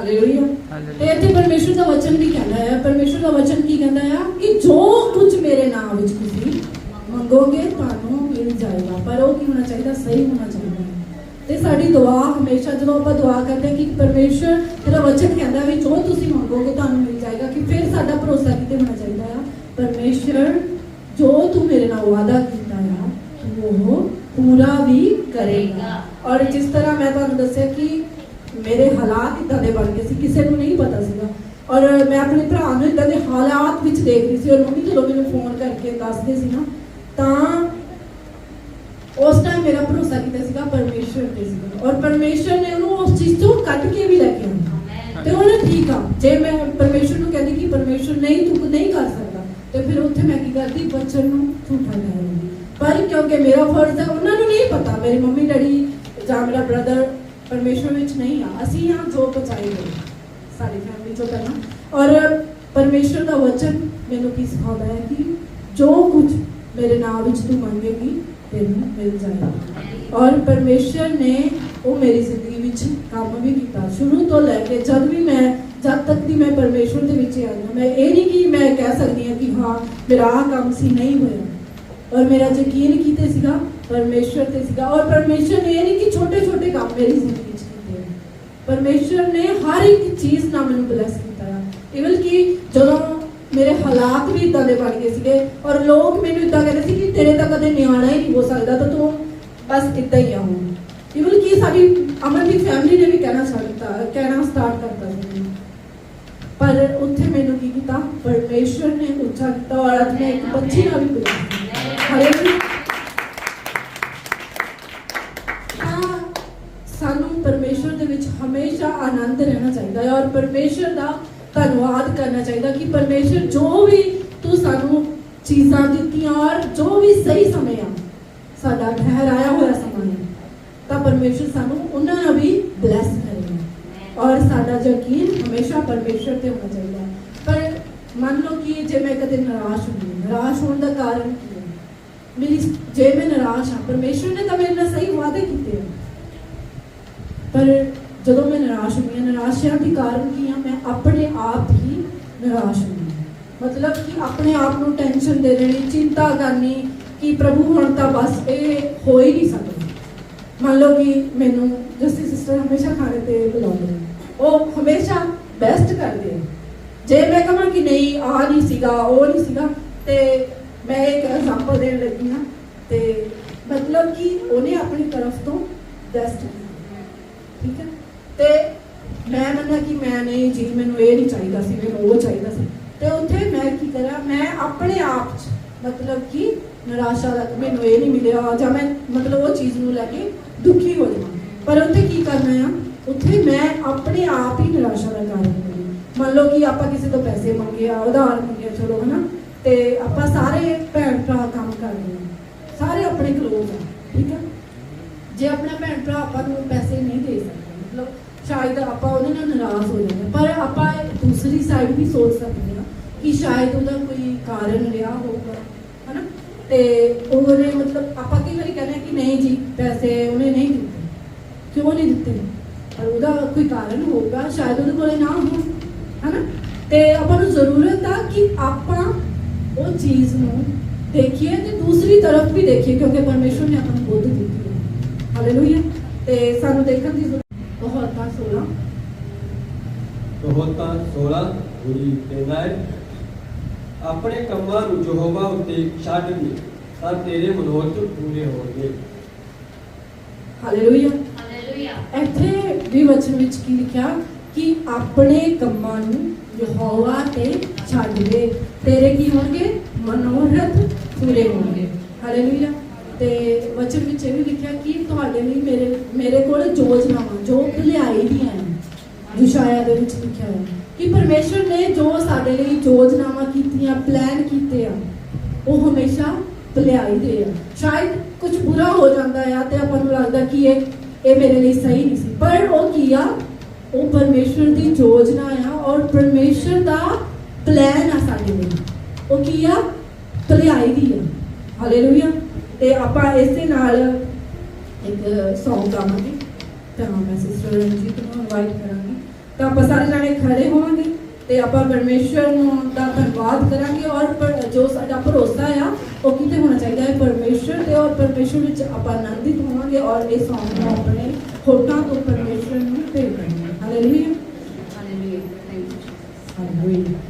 ਹਾਲੇਲੂਇਆ ਤੇ ਇੱਥੇ ਪਰਮੇਸ਼ਰ ਦਾ ਵਚਨ ਵੀ ਕਹਿੰਦਾ ਹੈ ਪਰਮੇਸ਼ਰ ਦਾ ਵਚਨ ਕੀ ਕਹਿੰਦਾ ਹੈ ਕਿ ਜੋ ਕੁਝ ਮੇਰੇ ਨਾਮ ਵਿੱਚ ਤੁਸੀਂ ਮੰਗੋਗੇ ਤੁਹਾਨੂੰ ਮਿਲ ਜਾਏਗਾ। ਪਰ ਉਹ ਕੀ ਹੋਣਾ ਚਾਹੀਦਾ? ਸਹੀ ਹੋਣਾ ਚਾਹੀਦਾ। ਹੈ। ਤੇ ਸਾਡੀ ਦੁਆ ਹਮੇਸ਼ਾ ਜਦੋਂ ਆਪਾਂ ਦੁਆ ਕਰਦੇ ਹਾਂ ਕਿ ਪਰਮੇਸ਼ਰ ਤੇਰਾ ਵਚਨ ਕਹਿੰਦਾ ਵੀ ਜੋ ਤੁਸੀਂ ਮੰਗੋਗੇ ਤੁਹਾਨੂੰ ਮਿਲ ਜਾਏਗਾ ਕਿ ਫਿਰ ਸਾਡਾ ਭਰੋਸਾ ਕਿਤੇ ਹੋਣਾ ਚਾਹੀਦਾ ਆ? ਪਰਮੇਸ਼ਰ ਜੋ ਤੂੰ ਮੇਰੇ ਨਾਲ ਵਾਅਦਾ ਕੀਤਾ ਤੂੰ ਉਹ ਪੂਰਾ ਵੀ ਕਰੇਗਾ। ਔਰ ਜਿਸ ਤਰ੍ਹਾਂ ਮੈਂ ਤੁਹਾਨੂੰ ਦੱਸਿਆ ਕਿ ਮੇਰੇ ਹਾਲਾਤ ਇਦਾਂ ਦੇ ਬਣ ਗਏ ਸੀ ਕਿਸੇ ਨੂੰ ਨਹੀਂ ਪਤਾ ਸੀਗਾ। ਔਰ ਮੈਂ ਆਪਣੇ ਭਰਾ ਨੂੰ ਇਦਾਂ ਦੇ ਹਾਲਾਤ ਵਿੱਚ ਦੇਖ ਰਹੀ ਸੀ ਔਰ ਮੰਮੀ ਜਦੋਂ ਮੈਨੂੰ ਫੋਨ ਕਰਕੇ ਦੱਸਦੇ ਸੀ ਨਾ ਤਾਂ ਉਸ ਟਾਈਮ ਮੇਰਾ ਭਰੋਸਾ ਕੀਤਾ ਸੀਗਾ ਪਰਮੇਸ਼ਰ ਤੇ ਸੀਗਾ। ਔਰ ਪਰਮੇਸ਼ਰ ਨੇ ਉਹਨੂੰ ਉਸ ਚੀਜ਼ ਤੋਂ ਕੱਢ ਕੇ ਵੀ ਲੈ ਕੇ ਆਉਂਦਾ। ਤੇ ਉਹਨੇ ਠੀਕ ਆ। ਜੇ ਮੈਂ ਪਰਮੇਸ਼ਰ ਨੂੰ ਕਹਿੰਦੀ ਕਿ ਪਰਮੇਸ਼ਰ ਨਹੀਂ ਤੂੰ ਨਹੀਂ ਕਰ ਸਕਦਾ ਤੇ ਫਿਰ ਉੱਥੇ ਮੈਂ ਕੀ ਕਰਦੀ ਬੱਚਨ ਨੂੰ ਝੂਠਾ ਕਹਿ ਦਿੰਦੀ। ਪਰ ਕਿਉਂਕਿ ਮੇਰਾ ਫਰਜ਼ ਹੈ ਉਹਨਾਂ ਨੂੰ ਨਹੀਂ ਪਤਾ ਮੇਰੀ ਮੰਮੀ ਡੈਡੀ ਜਾਂ ਮੇਰਾ ਬ੍ਰਦਰ ਪਰਮੇਸ਼ਰ ਵਿੱਚ ਨਹੀਂ ਆ ਅਸੀਂ ਆ ਜੋ ਪਚਾਈ ਗਏ ਸਾਡੀ ਫੈਮਿਲੀ ਚੋਂ ਪਹਿਲਾਂ ਔਰ ਪਰਮੇਸ਼ਰ ਦਾ ਵਚਨ ਮੈਨੂੰ ਕੀ ਸਿਖਾਉਂਦਾ ਹੈ ਕਿ ਜੋ ਕੁਝ ਮੇਰੇ ਨਾਮ ਵਿੱਚ ਤੂੰ ਮੰਗੇਗੀ ਤੈਨੂੰ ਮਿਲ ਜਾਏਗਾ ਔਰ ਪਰਮੇਸ਼ਰ ਨੇ ਉਹ ਮੇਰੀ ਜ਼ਿੰਦਗੀ ਵਿੱਚ ਕੰਮ ਵੀ ਕੀਤਾ ਸ਼ੁਰੂ ਤੋਂ ਲੈ ਕੇ ਜਦ ਵੀ ਮੈਂ ਜਦ ਤੱਕ ਦੀ ਮੈਂ ਪਰਮੇਸ਼ਰ ਦੇ ਵਿੱਚ ਆਈ ਹਾਂ ਮੈਂ ਇਹ ਨਹੀਂ ਕਿ ਮੈਂ ਕਹਿ ਸਕਦੀ ਹਾਂ ਕਿ ਹਾਂ ਮੇਰਾ ਆਹ ਕੰਮ ਸੀ ਨਹੀਂ ਹੋਇਆ ਔਰ ਮੇਰਾ ਯਕੀਨ ਕੀਤੇ ਸੀਗਾ ਪਰਮੇਸ਼ਰ ਤੇ ਸੀਗਾ ਔਰ ਪਰਮੇਸ਼ਰ ਨੇ ਇਹ ਨਹੀਂ ਕਿ ਕੰਮ ਮੇਰੀ ਜ਼ਿੰਦਗੀ ਵਿੱਚ ਕੀਤੇ ਆ। ਪਰਮੇਸ਼ਰ ਨੇ ਹਰ ਇੱਕ ਚੀਜ਼ ਨਾਲ ਮੈਨੂੰ ਬਲੈਸ ਕੀਤਾ। ਆ ਇਵਨ ਕਿ ਜਦੋਂ ਮੇਰੇ ਹਾਲਾਤ ਹਾਲਾਤ ਵੀ ਇਦਾਂ ਦੇ ਬਣ ਗਏ ਸੀਗੇ ਔਰ ਲੋਕ ਮੈਨੂੰ ਇਦਾਂ ਕਹਿੰਦੇ ਸੀ ਕਿ ਤੇਰੇ ਤਾਂ ਕਦੇ ਨਿਆਣਾ ਹੀ ਨਹੀਂ ਹੋ ਸਕਦਾ ਤਾਂ ਤੂੰ ਬਸ ਇਦਾਂ ਹੀ ਆ ਹੁਣ। ਇਵਨ ਕਿ ਸਾਡੀ ਅਮਨ ਦੀ ਫੈਮਿਲੀ ਨੇ ਵੀ ਕਹਿਣਾ ਛੱਡਤਾ ਕਹਿਣਾ ਸਟਾਰਟ ਕਰਤਾ ਸੀ ਪਰ ਉੱਥੇ ਮੈਨੂੰ ਕੀ ਕੀਤਾ? ਪਰਮੇਸ਼ਵਰ ਨੇ ਉੱਚਾ ਕੀਤਾ ਔਰ ਮੈਂ ਇੱਕ ਬੱਚੀ ਨਾਲ ਵੀ ਪਿਆ ਹਾਲੇਲੂਇਆ ਤਾਂ ਸਾਨੂੰ ਪਰਮੇਸ਼ਵਰ ਦੇ ਵਿੱਚ ਹਮੇਸ਼ਾ ਆਨੰਦ ਰਹਿਣਾ ਚਾਹੀਦਾ ਹੈ ਔਰ ਪਰਮੇਸ਼ਵਰ ਦਾ ਧੰਨਵਾਦ ਕਰਨਾ ਚਾਹੀਦਾ ਕਿ ਪਰਮੇਸ਼ਵਰ ਜੋ ਵੀ ਤੂੰ ਸਾਨੂੰ ਚੀਜ਼ਾਂ ਦਿੱਤੀਆਂ ਔਰ ਜੋ ਵੀ ਸਹੀ ਸਮੇਂ ਆ, ਸਾਡਾ ਠਹਿਰਾਇਆ ਹੋਇਆ ਸਮਾਂ ਹੈ, ਤਾਂ ਪਰਮੇਸ਼ਵਰ ਸਾਨੂੰ ਉਹਨਾਂ ਨਾਲ ਵੀ ਬਲੈਸ ਕਰੇਗਾ ਔਰ ਸਾਡਾ ਯਕੀਨ ਹਮੇਸ਼ਾ ਪਰਮੇਸ਼ਵਰ ਤੇ ਹੋਣਾ ਚਾਹੀਦਾ ਪਰ ਮੰਨ ਲਓ ਕਿ ਜੇ ਮੈਂ ਕਦੇ ਨਿਰਾਸ਼ ਹੁੰਦੀ ਨਿਰਾਸ਼ ਹੋਣ ਦਾ ਕਾਰਨ ਕੀ ਹੈ? ਮੇਰੀ ਜੇ ਮੈਂ ਨਿਰਾਸ਼ ਹਾਂ ਪਰਮੇਸ਼ਵਰ ਨੇ ਤਾਂ ਮੇਰੇ ਨਾਲ ਸਹੀ ਵਾਅਦੇ ਕੀਤੇ ਆ। ਪਰ ਜਦੋਂ ਮੈਂ ਨਿਰਾਸ਼ ਹੁੰਦੀ ਹਾਂ ਨਿਰਾਸ਼ਾ ਦੀ ਕਾਰਨ ਕੀ ਆ? ਮੈਂ ਆਪਣੇ ਆਪ ਹੀ ਨਿਰਾਸ਼ ਹੁੰਦੀ ਹਾਂ। ਮਤਲਬ ਕਿ ਆਪਣੇ ਆਪ ਨੂੰ ਟੈਨਸ਼ਨ ਦੇ ਦੇਣੀ, ਚਿੰਤਾ ਕਰਨੀ ਕਿ ਪ੍ਰਭੂ ਹੁਣ ਤਾਂ ਬਸ ਇਹ ਹੋ ਹੀ ਨਹੀਂ ਸਕਦਾ। ਮੰਨ ਲਓ ਕਿ ਮੈਨੂੰ ਜਸਟੀ ਸਿਸਟਰ ਹਮੇਸ਼ਾ ਖਾਣੇ ਤੇ ਬੁਲਾਉਂਦੇ ਉਹ ਹਮੇਸ਼ਾ ਬੈਸਟ ਕਰਦੇ ਜੇ ਮੈਂ ਕਹਾਂ ਕਿ ਨਹੀਂ ਆ ਨਹੀਂ ਸੀਗਾ, ਉਹ ਨਹੀਂ ਸੀਗਾ, ਤੇ ਮੈਂ ਇੱਕ ਐਗਜ਼ਾਮਪਲ ਦੇਣ ਲੱਗੀ ਹਾਂ, ਤੇ ਮਤਲਬ ਕਿ ਉਹਨੇ ਆਪਣੀ ਤਰਫ ਤੋਂ ਬੈਸਟ ਠੀਕ ਹੈ ਤੇ ਮੈਂ ਮੰਨਿਆ ਕਿ ਮੈਂ ਨਹੀਂ ਜੀ ਮੈਨੂੰ ਇਹ ਨਹੀਂ ਚਾਹੀਦਾ ਸੀ, ਮੈਨੂੰ ਉਹ ਚਾਹੀਦਾ ਸੀ। ਤੇ ਉੱਥੇ ਮੈਂ ਕੀ ਕਰਾਂ, ਮੈਂ ਆਪਣੇ ਆਪ 'ਚ ਮਤਲਬ ਕਿ ਨਿਰਾਸ਼ਾ ਦਾ ਮੈਨੂੰ ਇਹ ਨਹੀਂ ਮਿਲਿਆ, ਜਾਂ ਮੈਂ ਮਤਲਬ ਉਹ ਚੀਜ਼ ਨੂੰ ਲੈ ਕੇ ਦੁਖੀ ਹੋ ਜਾਵਾਂ। ਪਰ ਉੱਥੇ ਕੀ ਕਰਨਾ ਆ? ਉੱਥੇ ਮੈਂ ਆਪਣੇ ਆਪ ਹੀ ਨਿਰਾਸ਼ਾ ਦਾ ਕਾਰਨ ਬਣੀ। ਮੰਨ ਲਓ ਕਿ ਆਪਾਂ ਕਿਸੇ ਤੋਂ ਪੈਸੇ ਮੰਗੇ ਆ, ਉਧਾਰ ਮੰਗੇ ਚਲੋ ਹਨਾ, ਤੇ ਆਪਾਂ ਸਾਰੇ ਭੈਣ ਭਰਾ ਕੰਮ ਕਰਦੇ ਹਾਂ ਸਾਰੇ ਆਪਣੇ ਕਲੋਜ਼ ਆ, ਠੀਕ ਆ? ਜੇ ਆਪਣਾ ਭੈਣ ਭਰਾ ਆਪਾਂ ਨੂੰ ਪੈਸੇ ਨਹੀਂ ਦੇ ਸਕਦਾ, ਮਤਲਬ ਸ਼ਾਇਦ ਆਪਾਂ ਉਹਦੇ ਨਾਲ ਨਾਰਾਜ਼ ਹੋ ਜਾਂਦੇ ਹਾਂ। ਪਰ ਆਪਾਂ ਦੂਸਰੀ ਸਾਈਡ ਵੀ ਸੋਚ ਸਕਦੇ ਹਾਂ ਕਿ ਸ਼ਾਇਦ ਉਹਦਾ ਕੋਈ ਕਾਰਨ ਰਿਹਾ ਹੋਊਗਾ, ਹਨਾ? ਤੇ ਉਹਨੇ ਮਤਲਬ ਆਪਾਂ ਕਈ ਵਾਰੀ ਕਹਿੰਦੇ ਹਾਂ ਕਿ ਨਹੀਂ ਜੀ, ਪੈਸੇ ਉਹਨੇ ਨਹੀਂ ਦਿੱਤੇ। ਕਿਉਂ ਨਹੀਂ ਦਿੱਤੇ? ਪਰ ਉਹਦਾ ਕੋਈ ਕਾਰਨ ਹੋਊਗਾ, ਸ਼ਾਇਦ ਉਹਦੇ ਕੋਲੇ ਨਾ ਹੋਣ ਹਨਾ? ਤੇ ਆਪਾਂ ਨੂੰ ਜ਼ਰੂਰਤ ਆ ਕਿ ਆਪਾਂ ਉਹ ਚੀਜ਼ ਨੂੰ ਦੇਖੀਏ ਤੇ ਦੂਸਰੀ ਤਰਫ ਵੀ ਦੇਖੀਏ, ਕਿਉਂਕਿ ਪਰਮੇਸ਼ਵਰ ਨੇ ਆਪਾਂ ਨੂੰ ਬੁੱਧ ਦਿੱਤੀ ਹੈ। ਹਾਲੇਲੂਇਆ ਤੇ ਸਾਨੂੰ ਦੇਖਣ ਦੀ ਜ਼ਰੂਰਤ ਬਹੁਤ ਆ 16 ਕਹੋਤਾ 16 ਗੁਰੀ ਕਹਿੰਦਾ ਹੈ ਆਪਣੇ ਕੰਮਾਂ ਨੂੰ ਯਹੋਵਾ ਉੱਤੇ ਛੱਡ ਦੇ ਤਾਂ ਤੇਰੇ ਮਨੋਰਥ ਪੂਰੇ ਹੋਣਗੇ। ਹਾਲੇਲੂਇਆ। ਹਾਲੇਲੂਇਆ। ਇੱਥੇ ਵੀ ਵਚਨ ਵਿੱਚ ਕੀ ਲਿਖਿਆ? ਕਿ ਆਪਣੇ ਕੰਮਾਂ ਨੂੰ ਯਹੋਵਾ ਤੇ ਛੱਡ ਦੇ। ਤੇਰੇ ਕੀ ਹੋਣਗੇ? ਮਨੋਰਥ ਪੂਰੇ ਹੋਣਗੇ। ਹਾਲੇਲੂਇਆ। ਤੇ ਵਚਨ ਵਿੱਚ ਇਹ ਵੀ ਲਿਖਿਆ ਤੁਹਾਡੇ ਲਈ ਮੇਰੇ ਮੇਰੇ ਕੋਲ ਯੋਜਨਾਵਾਂ, ਜੋ ਭਲਾਈ ਦੀਆਂ ਹਨ ਯਸ਼ਾਇਆ ਦੇ ਵਿੱਚ ਲਿਖਿਆ ਹੈ ਕਿ ਪਰਮੇਸ਼ਰ ਨੇ ਜੋ ਸਾਡੇ ਲਈ ਯੋਜਨਾਵਾਂ ਕੀਤੀਆਂ ਪਲਾਨ ਕੀਤੇ ਆ, ਉਹ ਹਮੇਸ਼ਾ ਭਲਾਈ ਦੇ ਆ। ਸ਼ਾਇਦ ਕੁਝ ਬੁਰਾ ਹੋ ਜਾਂਦਾ ਆ ਤੇ ਆਪਾਂ ਨੂੰ ਲੱਗਦਾ ਕਿ ਇਹ ਇਹ ਮੇਰੇ ਲਈ ਸਹੀ ਨਹੀਂ ਸੀ। ਪਰ ਉਹ ਕੀ ਆ? ਉਹ ਪਰਮੇਸ਼ਰ ਦੀ ਯੋਜਨਾ ਆ ਔਰ ਪਰਮੇਸ਼ਰ ਦਾ ਪਲਾਨ ਆ ਸਾਡੇ ਲਈ। ਉਹ ਕੀ ਆ? ਭਲਾਈ ਦੀ ਆ। ਹਾਲੇਲੂਇਆ ਤੇ ਆਪਾਂ ਇਸ ਦੇ ਨਾਲ ਇੱਕ Song ਗਾਵਾਂਗੇ ਤਾਂ ਮੈਂ ਸਿਸਟਰ ਰਣਜੀਤ ਨੂੰ ਇਨਵਾਈਟ ਕਰਾਂਗੀ। ਤਾਂ ਆਪਾਂ ਸਾਰੇ ਜਾਣੇ ਖੜੇ ਹੋਵਾਂਗੇ ਤੇ ਆਪਾਂ ਪਰਮੇਸ਼ਰ ਨੂੰ ਦਾ ਧੰਨਵਾਦ ਕਰਾਂਗੇ ਔਰ ਜੋ ਸਾਡਾ ਭਰੋਸਾ ਆ ਉਹ ਕਿਤੇ ਹੋਣਾ ਚਾਹੀਦਾ ਹੈ ਪਰਮੇਸ਼ਰ ਤੇ ਔਰ ਪਰਮੇਸ਼ਰ ਵਿੱਚ ਆਪਾਂ ਆਨੰਦਿਤ ਹੋਵਾਂਗੇ ਔਰ ਇਹ Song ਨੂੰ ਆਪਣੇ ਹੋਠਾਂ ਤੋਂ ਪਰਮੇਸ਼ਰ ਨੂੰ ਭੇਜ ਕਰਾਂਗੇ। Hallelujah hallelujah thank you hallelujah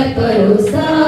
ਕਿਲੇ ਭਰੋਸਾ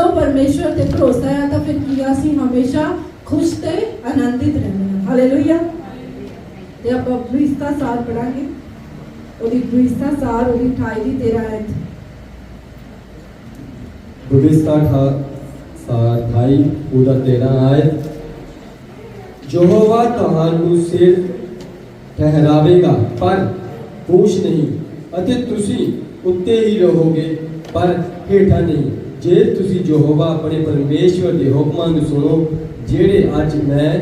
ਔਰ ਜਦੋਂ ਪਰਮੇਸ਼ਵਰ ਤੇ ਭਰੋਸਾ ਹੈ ਤਾਂ ਫਿਰ ਕੀ ਆ, ਅਸੀਂ ਹਮੇਸ਼ਾ ਖੁਸ਼ ਤੇ ਆਨੰਦਿਤ ਰਹਿੰਦੇ ਹਾਂ। ਹਾਲੇਲੂਇਆ ਤੇ ਆਪਾਂ ਬ੍ਰਿਸਤਾ ਸਾਰ ਪੜਾਂਗੇ ਉਹਦੀ ਬ੍ਰਿਸਤਾ ਸਾਰ ਉਹਦੀ 28 ਦੀ 13 ਆਇਤ ਬੁੱਧਿਸਤਾ ਠਾ ਸਾਰ ਭਾਈ ਉਹਦਾ 13 ਆਇਤ ਯਹੋਵਾ ਤੁਹਾਨੂੰ ਸਿਰ ਠਹਿਰਾਵੇਗਾ ਪਰ ਬੋਝ ਨਹੀਂ ਅਤੇ ਤੁਸੀਂ ਉੱਤੇ ਹੀ ਰਹੋਗੇ ਪਰ ਹੇਠਾਂ ਨਹੀਂ। ਜੇ ਤੁਸੀਂ ਯਹੋਵਾ ਆਪਣੇ ਪਰਮੇਸ਼ਵਰ ਦੇ ਹੁਕਮਾਂ ਨੂੰ ਸੁਣੋ ਜਿਹੜੇ ਅੱਜ ਮੈਂ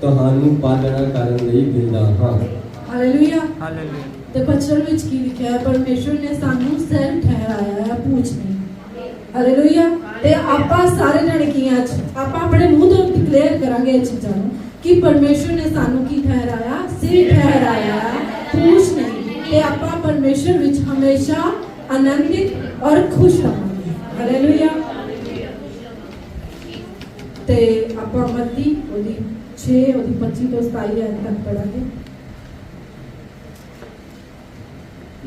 ਤੁਹਾਨੂੰ ਪਾਲਣਾ ਕਰਨ ਲਈ ਦਿੰਦਾ ਹਾਂ। ਹਾਲੇਲੂਇਆ ਹਾਲੇਲੂਇਆ ਤੇ ਬਚਨ ਵਿੱਚ ਕੀ ਲਿਖਿਆ ਹੈ? ਪਰਮੇਸ਼ਵਰ ਨੇ ਸਾਨੂੰ ਸਿਰ ਠਹਿਰਾਇਆ ਹੈ ਪੂਛ ਨਹੀਂ ਹਾਲੇਲੂਇਆ ਤੇ ਆਪਾਂ ਸਾਰੇ ਜਣੇ ਕੀ ਅੱਜ? ਆਪਾਂ ਆਪਣੇ ਮੂੰਹ ਤੋਂ ਡਿਕਲੇਅਰ ਕਰਾਂਗੇ ਇਹ ਚੀਜ਼ਾਂ ਨੂੰ ਕਿ ਪਰਮੇਸ਼ਵਰ ਨੇ ਸਾਨੂੰ ਕੀ ਠਹਿਰਾਇਆ? ਸਿਰ ਠਹਿਰਾਇਆ ਪੂਛ ਨਹੀਂ ਤੇ ਆਪਾਂ ਪਰਮੇਸ਼ਵਰ ਵਿੱਚ ਹਮੇਸ਼ਾ ਆਨੰਦਿਤ ਔਰ ਖੁਸ਼ ਰਹਾਂਗੇ। ਹਾਲੇਲੂਇਆ ਤੇ ਆਪਾਂ ਮੱਤੀ, ਉਹਦੀ 6 ਉਹਦੀ 25 ਤੋਂ 27 ਐਤ ਤੱਕ ਪੜਾਂਗੇ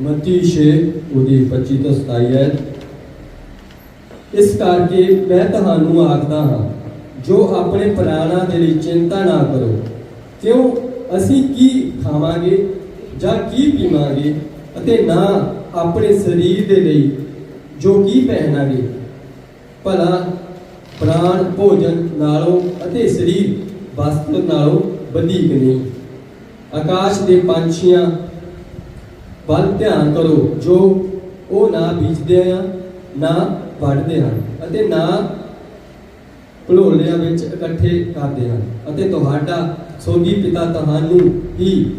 ਮੱਤੀ 6 ਉਹਦੀ 25 ਤੋਂ 27 ਹੈ ਇਸ ਕਰਕੇ ਮੈਂ ਤੁਹਾਨੂੰ ਆਖਦਾ ਹਾਂ, ਜੋ ਆਪਣੇ ਪ੍ਰਾਣਾਂ ਦੇ ਲਈ ਚਿੰਤਾ ਨਾ ਕਰੋ, ਕਿਉਂ ਅਸੀਂ ਕੀ ਖਾਵਾਂਗੇ ਜਾਂ ਕੀ ਪੀਵਾਂਗੇ ਅਤੇ ਨਾ ਆਪਣੇ ਸਰੀਰ ਦੇ ਲਈ ਜੋ ਕੀ ਪਹਿਨਾਂਗੇ ਭਲਾ ਪ੍ਰਾਣ ਭੋਜਨ ਨਾਲੋਂ ਅਤੇ ਸਰੀਰ ਵਸਤੂ ਨਾਲੋਂ ਵਧੇਕ ਨਹੀਂ ਆਕਾਸ਼ ਦੇ ਪੰਛੀਆਂ ਵੱਲ ਧਿਆਨ ਕਰੋ, ਜੋ ਉਹ ਨਾ ਬੀਜਦੇ ਆ, ਨਾ ਵੱਢਦੇ ਹਨ ਅਤੇ ਨਾ ਭਲੋਲਿਆਂ ਵਿੱਚ ਇਕੱਠੇ ਕਰਦੇ ਹਨ ਅਤੇ ਤੁਹਾਡਾ ਸੋਗੀ ਪਿਤਾ ਤੁਹਾਨੂੰ ਹੀ